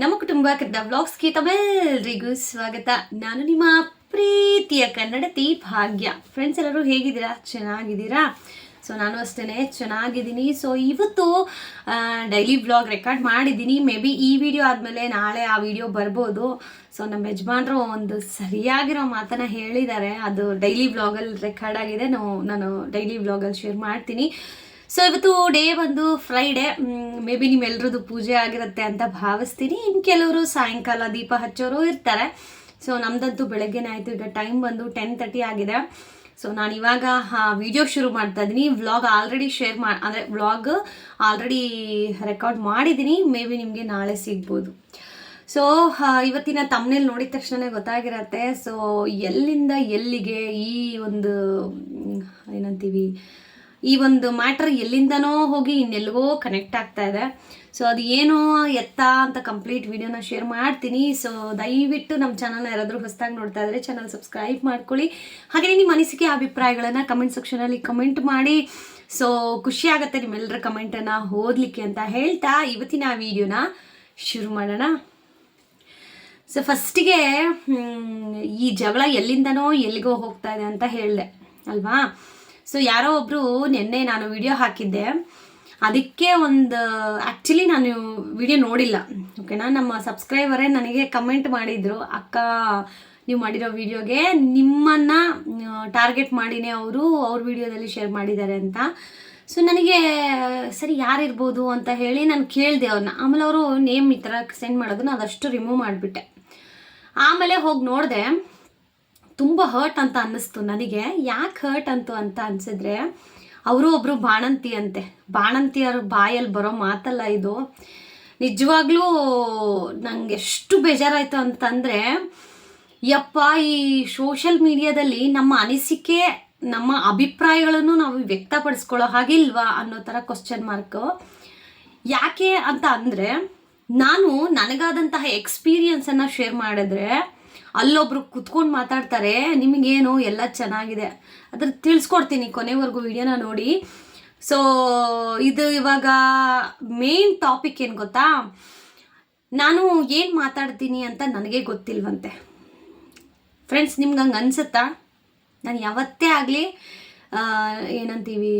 ನಮ್ಮ ಕುಟುಂಬದ ಬ್ಲಾಗ್ಸ್ಗೆ ತಮ್ಮೆಲ್ಲರಿಗೂ ಸ್ವಾಗತ. ನಾನು ನಿಮ್ಮ ಪ್ರೀತಿಯ ಕನ್ನಡತಿ ಭಾಗ್ಯ. ಫ್ರೆಂಡ್ಸ್ ಎಲ್ಲರೂ ಹೇಗಿದ್ದೀರಾ? ಚೆನ್ನಾಗಿದ್ದೀರಾ? ಸೊ ನಾನು ಅಷ್ಟೇ ಚೆನ್ನಾಗಿದ್ದೀನಿ. ಸೊ ಇವತ್ತು ಡೈಲಿ ವ್ಲಾಗ್ ರೆಕಾರ್ಡ್ ಮಾಡಿದ್ದೀನಿ. ಮೇ ಬಿ ಈ ವಿಡಿಯೋ ಆದಮೇಲೆ ನಾಳೆ ಆ ವಿಡಿಯೋ ಬರ್ಬೋದು. ಸೊ ನಮ್ಮ ಯಜಮಾನ್ರು ಒಂದು ಸರಿಯಾಗಿರೋ ಮಾತನ್ನು ಹೇಳಿದ್ದಾರೆ. ಅದು ಡೈಲಿ ವ್ಲಾಗಲ್ಲಿ ರೆಕಾರ್ಡ್ ಆಗಿದೆ. ನಾವು, ನಾನು ಡೈಲಿ ವ್ಲಾಗಲ್ಲಿ ಶೇರ್ ಮಾಡ್ತೀನಿ. ಸೊ ಇವತ್ತು ಡೇ ಬಂದು ಫ್ರೈಡೆ ಮೇ ಬಿ ನಿಮ್ಮೆಲ್ರದ್ದು ಪೂಜೆ ಆಗಿರುತ್ತೆ ಅಂತ ಭಾವಿಸ್ತೀನಿ. ಇನ್ನು ಕೆಲವರು ಸಾಯಂಕಾಲ ದೀಪ ಹಚ್ಚೋರು ಇರ್ತಾರೆ. ಸೊ ನಮ್ದಂತೂ ಬೆಳಗ್ಗೆನೇ ಆಯಿತು. ಈಗ ಟೈಮ್ ಬಂದು ಟೆನ್ ತರ್ಟಿ ಆಗಿದೆ. ಸೊ ನಾನು ಇವಾಗ ವಿಡಿಯೋ ಶುರು ಮಾಡ್ತಾ ಇದ್ದೀನಿ. ವ್ಲಾಗ್ ಆಲ್ರೆಡಿ ಶೇರ್ ಮಾ, ಅಂದರೆ ವ್ಲಾಗ್ ಆಲ್ರೆಡಿ ರೆಕಾರ್ಡ್ ಮಾಡಿದ್ದೀನಿ. ಮೇ ಬಿ ನಿಮಗೆ ನಾಳೆ ಸಿಗ್ಬೋದು. ಸೊ ಇವತ್ತಿನ ತಮ್ಮನೇಲಿ ನೋಡಿದ ತಕ್ಷಣನೇ ಗೊತ್ತಾಗಿರತ್ತೆ. ಸೊ ಎಲ್ಲಿಂದ ಎಲ್ಲಿಗೆ ಈ ಒಂದು ಏನಂತೀವಿ ಈ ಒಂದು ಮ್ಯಾಟ್ರ್ ಎಲ್ಲಿಂದನೋ ಹೋಗಿ ಇನ್ನೆಲ್ಗೋ ಕನೆಕ್ಟ್ ಆಗ್ತಾ ಇದೆ. ಸೊ ಅದು ಏನೋ ಎತ್ತ ಅಂತ ಕಂಪ್ಲೀಟ್ ವಿಡಿಯೋನ ಶೇರ್ ಮಾಡ್ತೀನಿ. ಸೊ ದಯವಿಟ್ಟು ನಮ್ಮ ಚಾನಲ್ನ ಯಾರಾದರೂ ಹೊಸದಾಗಿ ನೋಡ್ತಾ ಇದ್ರೆ ಚಾನಲ್ ಸಬ್ಸ್ಕ್ರೈಬ್ ಮಾಡ್ಕೊಳ್ಳಿ. ಹಾಗೆಯೇ ನಿಮ್ಮ ಅನಿಸಿಕೆ, ಅಭಿಪ್ರಾಯಗಳನ್ನು ಕಮೆಂಟ್ ಸೆಕ್ಷನಲ್ಲಿ ಕಮೆಂಟ್ ಮಾಡಿ. ಸೊ ಖುಷಿ ಆಗುತ್ತೆ ನಿಮ್ಮೆಲ್ಲರ ಕಮೆಂಟನ್ನು ಓದಲಿಕ್ಕೆ ಅಂತ ಹೇಳ್ತಾ ಇವತ್ತಿನ ಆ ವಿಡಿಯೋನ ಶುರು ಮಾಡೋಣ. ಸೊ ಫಸ್ಟಿಗೆ ಈ ಜಗಳ ಎಲ್ಲಿಂದನೋ ಎಲ್ಲಿಗೋ ಹೋಗ್ತಾ ಇದೆ ಅಂತ ಹೇಳಿದೆ. ಅಲ್ವಾ? ಸೊ ಯಾರೋ ಒಬ್ಬರು ನಿನ್ನೆ ನಾನು ವಿಡಿಯೋ ಹಾಕಿದ್ದೆ. ಅದಕ್ಕೆ ಒಂದು ಆ್ಯಕ್ಚುಲಿ ನಾನು ವಿಡಿಯೋ ನೋಡಿಲ್ಲ. ಓಕೆನಾ ನಮ್ಮ ಸಬ್ಸ್ಕ್ರೈಬರೇ ನನಗೆ ಕಮೆಂಟ್ ಮಾಡಿದರು, ಅಕ್ಕ, ನೀವು ಮಾಡಿರೋ ವಿಡಿಯೋಗೆ ನಿಮ್ಮನ್ನು ಟಾರ್ಗೆಟ್ ಮಾಡಿನೇ ಅವರು ಅವ್ರ ವಿಡಿಯೋದಲ್ಲಿ ಶೇರ್ ಮಾಡಿದ್ದಾರೆ ಅಂತ. ಸೊ ನನಗೆ, ಸರಿ ಯಾರಿರ್ಬೋದು ಅಂತ ಹೇಳಿ ನಾನು ಕೇಳಿದೆ ಅವ್ರನ್ನ ಆಮೇಲೆ ಅವರು ನೇಮ್ ಈ ಥರ ಸೆಂಡ್ ಮಾಡೋದನ್ನ ಅದಷ್ಟು ರಿಮೂವ್ ಮಾಡಿಬಿಟ್ಟೆ. ಆಮೇಲೆ ಹೋಗಿ ನೋಡಿದೆ. ತುಂಬ ಹರ್ಟ್ ಅಂತ ಅನ್ನಿಸ್ತು ನನಗೆ. ಯಾಕೆ ಹರ್ಟ್ ಅಂತು ಅಂತ ಅನ್ಸಿದ್ರೆ, ಅವರು ಒಬ್ಬರು ಬಾಣಂತಿ ಅಂತೆ. ಬಾಣಂತಿಯವ್ರ ಬಾಯಲ್ಲಿ ಬರೋ ಮಾತಲ್ಲ ಇದು. ನಿಜವಾಗ್ಲೂ ನಂಗೆ ಎಷ್ಟು ಬೇಜಾರಾಯಿತು ಅಂತಂದರೆ, ಯಪ್ಪ, ಈ ಸೋಷಲ್ ಮೀಡಿಯಾದಲ್ಲಿ ನಮ್ಮ ಅನಿಸಿಕೆ, ನಮ್ಮ ಅಭಿಪ್ರಾಯಗಳನ್ನು ನಾವು ವ್ಯಕ್ತಪಡಿಸ್ಕೊಳ್ಳೋ ಹಾಗಿಲ್ವಾ ಅನ್ನೋ ಥರ ಕ್ವಶನ್ ಮಾರ್ಕ್ ಯಾಕೆ ಅಂತ ಅಂದರೆ, ನಾನು ನನಗಾದಂತಹ ಎಕ್ಸ್ಪೀರಿಯನ್ಸನ್ನು ಶೇರ್ ಮಾಡಿದ್ರೆ ಅಲ್ಲೊಬ್ರು ಕುತ್ಕೊಂಡು ಮಾತಾಡ್ತಾರೆ, ನಿಮಗೇನು ಎಲ್ಲ ಚೆನ್ನಾಗಿದೆ. ಅದ್ರ ತಿಳಿಸ್ಕೊಡ್ತೀನಿ ಕೊನೆವರೆಗೂ ವಿಡಿಯೋನ ನೋಡಿ. ಸೊ ಇದು ಇವಾಗ ಮೇನ್ ಟಾಪಿಕ್ ಏನು ಗೊತ್ತಾ? ನಾನು ಏನು ಮಾತಾಡ್ತೀನಿ ಅಂತ ನನಗೆ ಗೊತ್ತಿಲ್ವಂತೆ. ಫ್ರೆಂಡ್ಸ್ ನಿಮ್ಗೆ ಹಂಗೆ ಅನಿಸುತ್ತಾ? ನಾನು ಯಾವತ್ತೇ ಆಗಲಿ ಏನಂತೀವಿ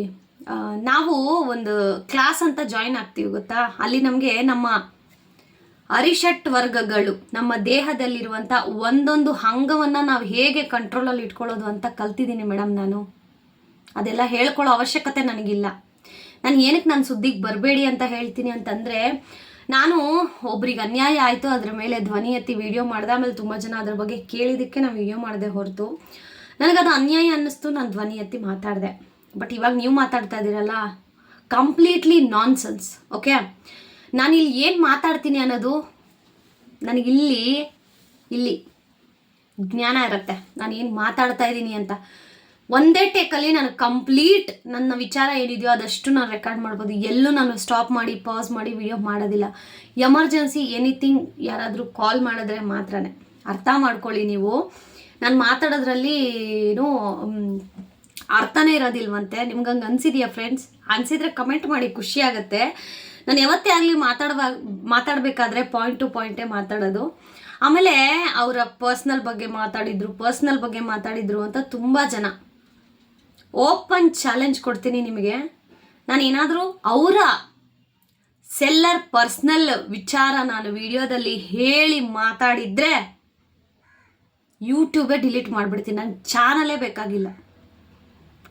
ನಾವು ಒಂದು ಕ್ಲಾಸ್ ಅಂತ ಜಾಯಿನ್ ಆಗ್ತೀವಿ ಗೊತ್ತಾ? ಅಲ್ಲಿ ನಮಗೆ ನಮ್ಮ ಅರಿಷಟ್ ವರ್ಗಗಳು ನಮ್ಮ ದೇಹದಲ್ಲಿರುವಂಥ ಒಂದೊಂದು ಅಂಗವನ್ನು ನಾವು ಹೇಗೆ ಕಂಟ್ರೋಲಲ್ಲಿ ಇಟ್ಕೊಳ್ಳೋದು ಅಂತ ಕಲ್ತಿದ್ದೀನಿ ಮೇಡಮ್ ನಾನು. ಅದೆಲ್ಲ ಹೇಳ್ಕೊಳ್ಳೋ ಅವಶ್ಯಕತೆ ನನಗಿಲ್ಲ. ನಾನು ಏನಕ್ಕೆ ನಾನು ಸುದ್ದಿಗೆ ಬರಬೇಡಿ ಅಂತ ಹೇಳ್ತೀನಿ ಅಂತಂದರೆ, ನಾನು ಒಬ್ರಿಗೆ ಅನ್ಯಾಯ ಆಯಿತು, ಅದ್ರ ಮೇಲೆ ಧ್ವನಿ ಎತ್ತಿ ವಿಡಿಯೋ ಮಾಡಿದೆ, ಆಮೇಲೆ ತುಂಬ ಜನ ಅದ್ರ ಬಗ್ಗೆ ಕೇಳಿದ್ದಕ್ಕೆ ನಾನು ವಿಡಿಯೋ ಮಾಡಿದೆ ಹೊರತು. ನನಗದು ಅನ್ಯಾಯ ಅನ್ನಿಸ್ತು, ನಾನು ಧ್ವನಿ ಎತ್ತಿ ಮಾತಾಡಿದೆ. ಬಟ್ ಇವಾಗ ನೀವು ಮಾತಾಡ್ತಾ ಇದ್ದೀರಲ್ಲ ಕಂಪ್ಲೀಟ್ಲಿ ನಾನ್ಸೆನ್ಸ್ ಓಕೆ ನಾನು ಇಲ್ಲಿ ಏನು ಮಾತಾಡ್ತೀನಿ ಅನ್ನೋದು ನನಗಿಲ್ಲಿ, ಇಲ್ಲಿ ಜ್ಞಾನ ಇರುತ್ತೆ. ನಾನು ಏನು ಮಾತಾಡ್ತಾ ಇದ್ದೀನಿ ಅಂತ. ಒಂದೇ ಟೇಕಲ್ಲಿ ನಾನು ಕಂಪ್ಲೀಟ್ ನನ್ನ ವಿಚಾರ ಏನಿದೆಯೋ ಅದಷ್ಟು ನಾನು ರೆಕಾರ್ಡ್ ಮಾಡ್ಬೋದು. ಎಲ್ಲೂ ನಾನು ಸ್ಟಾಪ್ ಮಾಡಿ, ಪಾಸ್ ಮಾಡಿ ವಿಡಿಯೋ ಮಾಡೋದಿಲ್ಲ. ಎಮರ್ಜೆನ್ಸಿ ಎನಿಥಿಂಗ್ ಯಾರಾದರೂ ಕಾಲ್ ಮಾಡಿದ್ರೆ ಮಾತ್ರನೇ. ಅರ್ಥ ಮಾಡ್ಕೊಳ್ಳಿ ನೀವು. ನಾನು ಮಾತಾಡೋದ್ರಲ್ಲಿ ಏನು ಅರ್ಥನೇ ಇರೋದಿಲ್ವಂತೆ. ನಿಮ್ಗೆ ಹಂಗೆ ಅನಿಸಿದೆಯಾ ಫ್ರೆಂಡ್ಸ್ ಅನ್ಸಿದ್ರೆ ಕಮೆಂಟ್ ಮಾಡಿ, ಖುಷಿ ಆಗುತ್ತೆ. ನಾನು ಯಾವತ್ತೇ ಆಗಲಿ ಮಾತಾಡುವ, ಮಾತಾಡಬೇಕಾದ್ರೆ ಪಾಯಿಂಟ್ ಟು ಪಾಯಿಂಟೇ ಮಾತಾಡೋದು. ಆಮೇಲೆ ಅವರ ಪರ್ಸ್ನಲ್ ಬಗ್ಗೆ ಮಾತಾಡಿದ್ರು ಪರ್ಸ್ನಲ್ ಬಗ್ಗೆ ಮಾತಾಡಿದ್ರು ಅಂತ ತುಂಬ ಜನ. ಓಪನ್ ಚಾಲೆಂಜ್ ಕೊಡ್ತೀನಿ ನಿಮಗೆ. ನಾನು ಏನಾದರೂ ಅವರ ಸೆಲ್ಲರ್ ಪರ್ಸ್ನಲ್ ವಿಚಾರ ನಾನು ವಿಡಿಯೋದಲ್ಲಿ ಹೇಳಿ ಮಾತಾಡಿದ್ರೆ ಯೂಟ್ಯೂಬೇ ಡಿಲೀಟ್ ಮಾಡಿಬಿಡ್ತೀನಿ. ನನ್ನ ಚಾನಲೇ ಬೇಕಾಗಿಲ್ಲ.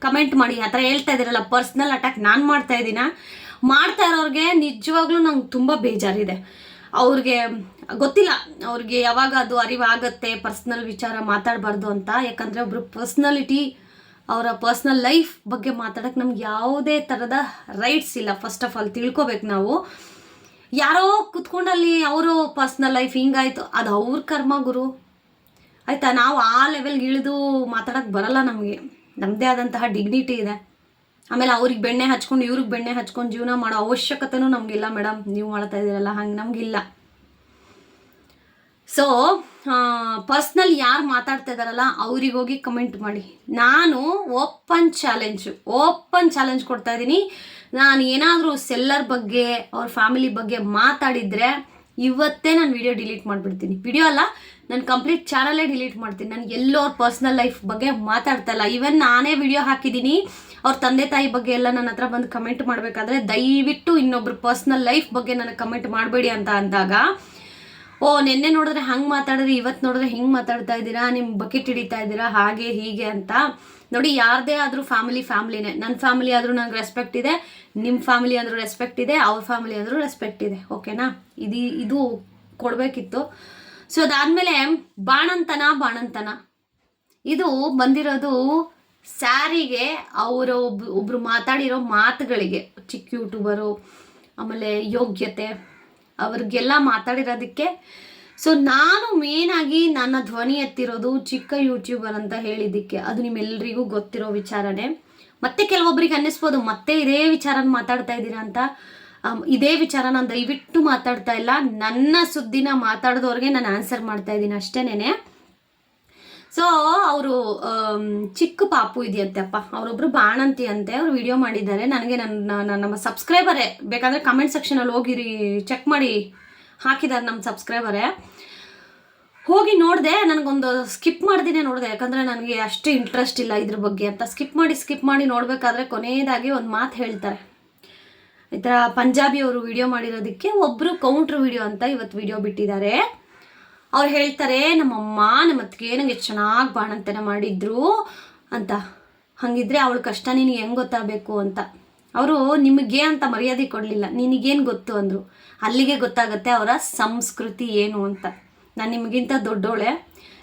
ಕಮೆಂಟ್ ಮಾಡಿ, ಆ ಥರ ಹೇಳ್ತಾ ಇದ್ದೀರಲ್ಲ ಪರ್ಸ್ನಲ್ ಅಟ್ಯಾಕ್ ನಾನು ಮಾಡ್ತಾ ಇದ್ದೀನ? ಮಾಡ್ತಾ ಇರೋರಿಗೆ ನಿಜವಾಗ್ಲೂ ನಂಗೆ ತುಂಬ ಬೇಜಾರಿದೆ. ಅವ್ರಿಗೆ ಗೊತ್ತಿಲ್ಲ, ಅವ್ರಿಗೆ ಯಾವಾಗ ಅದು ಅರಿವಾಗತ್ತೆ ಪರ್ಸ್ನಲ್ ವಿಚಾರ ಮಾತಾಡಬಾರ್ದು ಅಂತ. ಯಾಕಂದರೆ ಒಬ್ಬರು ಪರ್ಸ್ನಾಲಿಟಿ ಅವರ ಪರ್ಸ್ನಲ್ ಲೈಫ್ ಬಗ್ಗೆ ಮಾತಾಡೋಕ್ಕೆ ನಮ್ಗೆ ಯಾವುದೇ ಥರದ ರೈಟ್ಸ್ ಇಲ್ಲ. ಫಸ್ಟ್ ಆಫ್ ಆಲ್ ತಿಳ್ಕೊಬೇಕು ನಾವು. ಯಾರೋ ಕುತ್ಕೊಂಡಲ್ಲಿ ಅವರು ಪರ್ಸ್ನಲ್ ಲೈಫ್ ಹಿಂಗಾಯಿತು, ಅದು ಅವ್ರ ಕರ್ಮ ಗುರು. ಆಯಿತಾ? ನಾವು ಆ ಲೆವೆಲ್ಗೆ ಇಳಿದು ಮಾತಾಡೋಕ್ಕೆ ಬರಲ್ಲ ನಮಗೆ. ನಮ್ಮದೇ ಆದಂತಹ ಡಿಗ್ನಿಟಿ ಇದೆ. ಆಮೇಲೆ ಅವ್ರಿಗೆ ಬೆಣ್ಣೆ ಹಚ್ಕೊಂಡು, ಇವ್ರಿಗೆ ಬೆಣ್ಣೆ ಹಚ್ಕೊಂಡು ಜೀವನ ಮಾಡೋ ಅವಶ್ಯಕತೆನೂ ನಮಗಿಲ್ಲ ಮೇಡಮ್ ನೀವು ಮಾಡ್ತಾ ಇದ್ದೀರಲ್ಲ, ಹಂಗೆ ನಮಗಿಲ್ಲ. ಸೊ ಪರ್ಸ್ನಲ್ ಯಾರು ಮಾತಾಡ್ತಾ ಇದ್ದಾರಲ್ಲ ಅವ್ರಿಗೆ ಹೋಗಿ ಕಮೆಂಟ್ ಮಾಡಿ. ನಾನು ಓಪನ್ ಚಾಲೆಂಜು ಓಪನ್ ಚಾಲೆಂಜ್ ಕೊಡ್ತಾ ಇದ್ದೀನಿ. ನಾನು ಏನಾದರೂ ಸೆಲ್ಲರ್ ಬಗ್ಗೆ, ಅವ್ರ ಫ್ಯಾಮಿಲಿ ಬಗ್ಗೆ ಮಾತಾಡಿದರೆ ಇವತ್ತೇ ನಾನು ವಿಡಿಯೋ ಡಿಲೀಟ್ ಮಾಡಿಬಿಡ್ತೀನಿ. ವಿಡಿಯೋ ಅಲ್ಲ, ನಾನು ಕಂಪ್ಲೀಟ್ ಚಾನಲೇ ಡಿಲೀಟ್ ಮಾಡ್ತೀನಿ. ನಾನು ಎಲ್ಲೋ ಅವ್ರ ಪರ್ಸ್ನಲ್ ಲೈಫ್ ಬಗ್ಗೆ ಮಾತಾಡ್ತಾ ಇಲ್ಲ. ಈವನ್ ನಾನೇ ವಿಡಿಯೋ ಹಾಕಿದ್ದೀನಿ. ಅವ್ರ ತಂದೆ ತಾಯಿ ಬಗ್ಗೆ ಎಲ್ಲ ನನ್ನ ಹತ್ರ ಬಂದು ಕಮೆಂಟ್ ಮಾಡಬೇಕಾದ್ರೆ ದಯವಿಟ್ಟು ಇನ್ನೊಬ್ರು ಪರ್ಸ್ನಲ್ ಲೈಫ್ ಬಗ್ಗೆ ನನಗೆ ಕಮೆಂಟ್ ಮಾಡಬೇಡಿ ಅಂತ ಅಂದಾಗ, ಓ, ನಿನ್ನೆ ನೋಡಿದ್ರೆ ಹಂಗೆ ಮಾತಾಡಿದ್ರೆ ಇವತ್ತು ನೋಡಿದ್ರೆ ಹಿಂಗೆ ಮಾತಾಡ್ತಾ ಇದ್ದೀರಾ ನಿಮ್ಮ ಬಕೆಟ್ ಹಿಡಿತಾ ಇದ್ದೀರಾ, ಹಾಗೆ ಹೀಗೆ ಅಂತ. ನೋಡಿ, ಯಾರದೇ ಆದರೂ ಫ್ಯಾಮಿಲಿ ಫ್ಯಾಮಿಲಿನೇ ನನ್ನ ಫ್ಯಾಮಿಲಿ ಆದರೂ ನಂಗೆ ರೆಸ್ಪೆಕ್ಟ್ ಇದೆ ನಿಮ್ಮ ಫ್ಯಾಮಿಲಿ ಆದರೂ ರೆಸ್ಪೆಕ್ಟ್ ಇದೆ, ಅವ್ರ ಫ್ಯಾಮಿಲಿ ಆದರೂ ರೆಸ್ಪೆಕ್ಟ್ ಇದೆ ಓಕೆನಾ ಇದು ಇದು ಕೊಡಬೇಕಿತ್ತು. ಸೊ ಅದಾದಮೇಲೆ ಬಾಣಂತನ ಬಾಣಂತನ. ಇದು ಬಂದಿರೋದು ಸ್ಯಾರಿಗೆ ಅವರು ಒಬ್ ಒಬ್ಬರು ಮಾತಾಡಿರೋ ಮಾತುಗಳಿಗೆ, ಚಿಕ್ಕ ಯೂಟ್ಯೂಬರು, ಆಮೇಲೆ ಯೋಗ್ಯತೆ, ಅವ್ರಿಗೆಲ್ಲ ಮಾತಾಡಿರೋದಕ್ಕೆ ಸೊ ನಾನು ಮೇನಾಗಿ ನನ್ನ ಧ್ವನಿ ಎತ್ತಿರೋದು ಚಿಕ್ಕ ಯೂಟ್ಯೂಬರ್ ಅಂತ ಹೇಳಿದ್ದಕ್ಕೆ. ಅದು ನಿಮ್ಮೆಲ್ಲರಿಗೂ ಗೊತ್ತಿರೋ ವಿಚಾರನೇ. ಮತ್ತೆ ಕೆಲವೊಬ್ಬರಿಗೆ ಅನ್ನಿಸ್ಬೋದು, ಮತ್ತೆ ಇದೇ ವಿಚಾರನ ಮಾತಾಡ್ತಾ ಇದ್ದೀರಾ ಅಂತ? ಇದೇ ವಿಚಾರ ನಾನು ದಯವಿಟ್ಟು ಮಾತಾಡ್ತಾ ಇಲ್ಲ. ನನ್ನ ಸುದ್ದಿನ ಮಾತಾಡಿದವ್ರಿಗೆ ನಾನು ಆನ್ಸರ್ ಮಾಡ್ತಾ ಇದ್ದೀನಿ ಅಷ್ಟೇನೆ ಸೊ ಅವರು ಚಿಕ್ಕ ಪಾಪು ಇದೆಯಂತೆ ಅಪ್ಪ ಅವರೊಬ್ರು ಬಾಣಂತಿ ಅಂತೆ. ಅವ್ರು ವಿಡಿಯೋ ಮಾಡಿದ್ದಾರೆ. ನನಗೆ ನನ್ನ, ನನ್ನ- ನಮ್ಮ ಸಬ್ಸ್ಕ್ರೈಬರೇ ಬೇಕಾದರೆ ಕಮೆಂಟ್ ಸೆಕ್ಷನಲ್ಲಿ ಹೋಗಿರಿ ಚೆಕ್ ಮಾಡಿ ಹಾಕಿದ್ದಾರೆ ನಮ್ಮ ಸಬ್ಸ್ಕ್ರೈಬರೇ ಹೋಗಿ ನೋಡಿದೆ, ನನಗೊಂದು ಸ್ಕಿಪ್ ಮಾಡ್ದಿನೇ ನೋಡಿದೆ. ಯಾಕಂದರೆ ನನಗೆ ಅಷ್ಟು ಇಂಟ್ರೆಸ್ಟ್ ಇಲ್ಲ ಇದ್ರ ಬಗ್ಗೆ ಅಂತ. ಸ್ಕಿಪ್ ಮಾಡಿ ಸ್ಕಿಪ್ ಮಾಡಿ ನೋಡಬೇಕಾದ್ರೆ ಕೊನೆಯದಾಗಿ ಒಂದು ಮಾತು ಹೇಳ್ತಾರೆ. ಈ ಥರ ಪಂಜಾಬಿಯವರು ವಿಡಿಯೋ ಮಾಡಿರೋದಕ್ಕೆ ಒಬ್ಬರು ಕೌಂಟ್ರ್ ವಿಡಿಯೋ ಅಂತ ಇವತ್ತು ವಿಡಿಯೋ ಬಿಟ್ಟಿದ್ದಾರೆ. ಅವ್ರು ಹೇಳ್ತಾರೆ, ನಮ್ಮಮ್ಮ ನಮ್ಮ ಅತ್ತಿಗೆ ನನಗೆ ಚೆನ್ನಾಗಿ ಬಾಣಂತನ ಮಾಡಿದ್ರು ಅಂತ. ಹಂಗಿದ್ರೆ ಅವಳ ಕಷ್ಟ ನಿನಗೆ ಹೆಂಗೆ ಗೊತ್ತಾಗಬೇಕು ಅಂತ. ಅವರು, ನಿಮಗೆ ಅಂತ ಮರ್ಯಾದೆ ಕೊಡಲಿಲ್ಲ. ನಿನಗೇನು ಗೊತ್ತು? ಅಂದರು. ಅಲ್ಲಿಗೆ ಗೊತ್ತಾಗುತ್ತೆ ಅವರ ಸಂಸ್ಕೃತಿ ಏನು ಅಂತ. ನಾನು ನಿಮಗಿಂತ ದೊಡ್ಡೋಳೆ.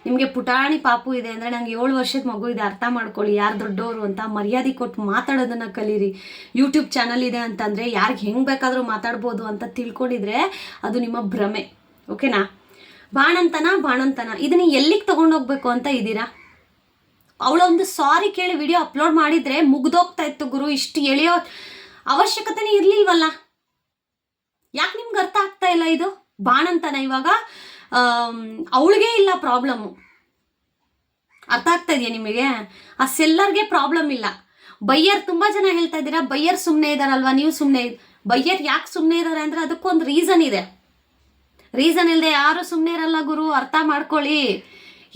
ನಿಮಗೆ ಪುಟಾಣಿ ಪಾಪು ಇದೆ ಅಂದರೆ ನಂಗೆ ಏಳು ವರ್ಷದ ಮಗು ಇದೆ, ಅರ್ಥ ಮಾಡ್ಕೊಳ್ಳಿ. ಯಾರು ದೊಡ್ಡವರು ಅಂತ ಮರ್ಯಾದೆ ಕೊಟ್ಟು ಮಾತಾಡೋದನ್ನು ಕಲೀರಿ. ಯೂಟ್ಯೂಬ್ ಚಾನಲ್ ಇದೆ ಅಂತಂದರೆ ಯಾರಿಗೆ ಹೆಂಗೆ ಬೇಕಾದರೂ ಮಾತಾಡ್ಬೋದು ಅಂತ ತಿಳ್ಕೊಂಡಿದ್ರೆ ಅದು ನಿಮ್ಮ ಭ್ರಮೆ. ಓಕೆನಾ? ಬಾಣಂತನ ಬಾಣಂತನ. ಇದನ್ನ ಎಲ್ಲಿಗೆ ತಗೊಂಡೋಗ್ಬೇಕು ಅಂತ ಇದ್ದೀರಾ? ಅವಳೊಂದು ಸಾರಿ ಕೇಳಿ ವಿಡಿಯೋ ಅಪ್ಲೋಡ್ ಮಾಡಿದ್ರೆ ಮುಗ್ದೋಗ್ತಾ ಇತ್ತು ಗುರು, ಇಷ್ಟು ಎಳೆಯೋ ಅವಶ್ಯಕತೆನೇ ಇರ್ಲಿಲ್ವಲ್ಲ? ಯಾಕೆ ನಿಮ್ಗೆ ಅರ್ಥ ಆಗ್ತಾ ಇಲ್ಲ ಇದು? ಬಾಣಂತನ ಇವಾಗ ಅವಳಿಗೆ ಇಲ್ಲ ಪ್ರಾಬ್ಲಮ್ಮು ಅರ್ಥ ಆಗ್ತಾ ಇದೆಯಾ ನಿಮಗೆ? ಆ ಸೆಲ್ಲರ್ಗೆ ಪ್ರಾಬ್ಲಮ್ ಇಲ್ಲ. ಬೈಯರ್ ತುಂಬಾ ಜನ ಹೇಳ್ತಾ ಇದ್ದೀರಾ, ಬೈಯರ್ ಸುಮ್ಮನೆ ಇದಾರಲ್ವಾ, ನೀವು ಸುಮ್ಮನೆ ಬೈಯರ್ ಯಾಕೆ ಸುಮ್ಮನೆ ಇದ್ದಾರೆ ಅಂದ್ರೆ ಅದಕ್ಕೊಂದು ರೀಸನ್ ಇದೆ. ರೀಸನ್ ಇಲ್ಲದೆ ಯಾರು ಸುಮ್ಮನೆ ಇರಲ್ಲ ಗುರು, ಅರ್ಥ ಮಾಡ್ಕೊಳ್ಳಿ.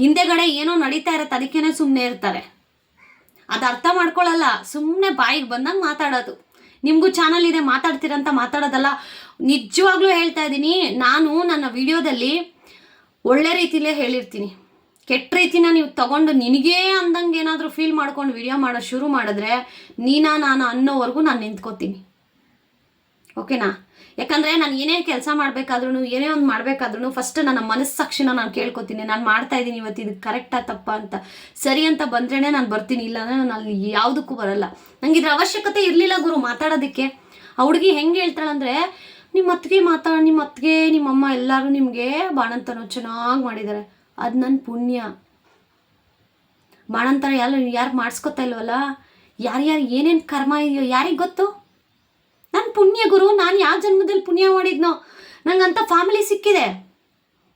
ಹಿಂದೆಗಡೆ ಏನೋ ನಡೀತಾ ಇರತ್ತೆ, ಅದಕ್ಕೇನೆ ಸುಮ್ಮನೆ ಇರ್ತಾರೆ. ಅದು ಅರ್ಥ ಮಾಡ್ಕೊಳ್ಳಲ್ಲ ಸುಮ್ಮನೆ ಬಾಯಿಗೆ ಬಂದಂಗೆ ಮಾತಾಡೋದು. ನಿಮಗೂ ಚಾನಲ್ ಇದೆ ಮಾತಾಡ್ತೀರಂತ ಮಾತಾಡೋದಲ್ಲ. ನಿಜವಾಗ್ಲೂ ಹೇಳ್ತಾ ಇದ್ದೀನಿ, ನಾನು ನನ್ನ ವಿಡಿಯೋದಲ್ಲಿ ಒಳ್ಳೆ ರೀತಿಲೇ ಹೇಳಿರ್ತೀನಿ. ಕೆಟ್ಟ ರೀತಿನ ನೀವು ತಗೊಂಡು ನಿನಗೇ ಅಂದಂಗೆ ಏನಾದರೂ ಫೀಲ್ ಮಾಡ್ಕೊಂಡು ವಿಡಿಯೋ ಮಾಡೋ ಶುರು ಮಾಡಿದ್ರೆ ನೀನಾ, ನಾನು ಅನ್ನೋವರೆಗೂ ನಾನು ನಿಂತ್ಕೋತೀನಿ. ಓಕೆನಾ ಯಾಕಂದರೆ ನಾನು ಏನೇ ಕೆಲಸ ಮಾಡಬೇಕಾದ್ರೂ ಏನೇ ಒಂದು ಮಾಡಬೇಕಾದ್ರೂ ಫಸ್ಟ್ ನನ್ನ ಮನಸ್ಸಾಕ್ಷಿನ ನಾನು ಕೇಳ್ಕೊತೀನಿ. ನಾನು ಮಾಡ್ತಾ ಇದ್ದೀನಿ ಇವತ್ತು, ಇದು ಕರೆಕ್ಟಾ ತಪ್ಪಾ ಅಂತ. ಸರಿ ಅಂತ ಬಂದ್ರೇ ನಾನು ಬರ್ತೀನಿ ಇಲ್ಲ ಅಂದರೆ ನಾನು ಅಲ್ಲಿ ಯಾವುದಕ್ಕೂ ಬರಲ್ಲ. ನಂಗೆ ಇದ್ರ ಅವಶ್ಯಕತೆ ಇರಲಿಲ್ಲ ಗುರು ಮಾತಾಡೋದಕ್ಕೆ. ಆ ಹುಡುಗಿ ಹೆಂಗೆ ಹೇಳ್ತಾಳಂದ್ರೆ ನಿಮ್ಮ ಅತ್ತಿಗೆ ಮಾತಾಡ ನಿಮ್ಮ ಅತ್ತಿಗೆ ನಿಮ್ಮಮ್ಮ ಎಲ್ಲರೂ ನಿಮಗೆ ಬಾಣಂತನ ಚೆನ್ನಾಗಿ ಮಾಡಿದ್ದಾರೆ ಅದು ನನ್ನ ಪುಣ್ಯ. ಬಾಣಂತನ ಯಾರು ಯಾರು ಮಾಡಿಸ್ಕೊತಾ ಇಲ್ವಲ್ಲ? ಯಾರ್ಯಾರು ಏನೇನು ಕರ್ಮ ಇದೆಯೋ, ಯಾರಿಗೆ ಗೊತ್ತು? ನನ್ನ ಪುಣ್ಯ ಗುರು, ನಾನು ಯಾವ ಜನ್ಮದಲ್ಲಿ ಪುಣ್ಯ ಮಾಡಿದ್ನೋ? ನಂಗಂತ ಫ್ಯಾಮಿಲಿ ಸಿಕ್ಕಿದೆ.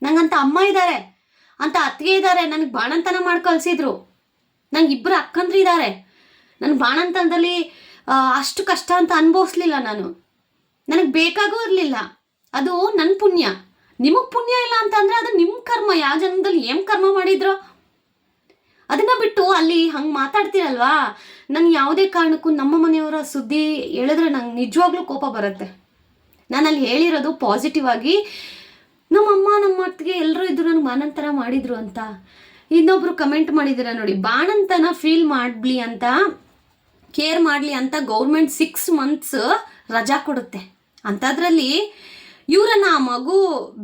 ನಂಗಂತ ಅಮ್ಮ ಇದ್ದಾರೆ ಅಂತ ಅತ್ತಿಗೆ ಇದ್ದಾರೆ ನನಗೆ ಬಾಣಂತನ ಮಾಡಿ ಕಳಿಸಿದ್ರು. ನಂಗೆ ಇಬ್ಬರು ಅಕ್ಕಂದ್ರು ಇದ್ದಾರೆ ನನ್ನ ಬಾಣಂತನದಲ್ಲಿ ಅಷ್ಟು ಕಷ್ಟ ಅಂತ ಅನುಭವಿಸ್ಲಿಲ್ಲ ನಾನು. ನನಗೆ ಬೇಕಾಗೂ ಇರಲಿಲ್ಲ. ಅದು ನನ್ನ ಪುಣ್ಯ. ನಿಮಗೆ ಪುಣ್ಯ ಇಲ್ಲ ಅಂತಂದರೆ ಅದು ನಿಮ್ಮ ಕರ್ಮ. ಯಾವ ಜನ್ಮದಲ್ಲಿ ಏನು ಕರ್ಮ ಮಾಡಿದ್ರು? ಅದನ್ನ ಬಿಟ್ಟು ಅಲ್ಲಿ ಹಂಗೆ ಮಾತಾಡ್ತೀರಲ್ವಾ? ನಾನು ಯಾವುದೇ ಕಾರಣಕ್ಕೂ ನಮ್ಮ ಮನೆಯವರ ಸುದ್ದಿ ಹೇಳಿದ್ರೆ ನಂಗೆ ನಿಜವಾಗ್ಲೂ ಕೋಪ ಬರುತ್ತೆ. ನಾನು ಅಲ್ಲಿ ಹೇಳಿರೋದು ಪಾಸಿಟಿವ್ ಆಗಿ ನಮ್ಮಮ್ಮ ನಮ್ಮ ಅತ್ತಿಗೆ ಎಲ್ಲರೂ ಇದ್ರು ನನಗೆ ಮಾನಂತರ ಮಾಡಿದ್ರು ಅಂತ. ಇನ್ನೊಬ್ರು ಕಮೆಂಟ್ ಮಾಡಿದ್ದೀರ ನೋಡಿ, ಬಾಣಂತನ ಫೀಲ್ ಮಾಡಲಿ ಅಂತ ಕೇರ್ ಮಾಡಲಿ ಅಂತ ಗೌರ್ಮೆಂಟ್ ಸಿಕ್ಸ್ ಮಂತ್ಸ್ ರಜಾ ಕೊಡುತ್ತೆ. ಅಂಥದ್ರಲ್ಲಿ ಇವರನ್ನು ಆ ಮಗು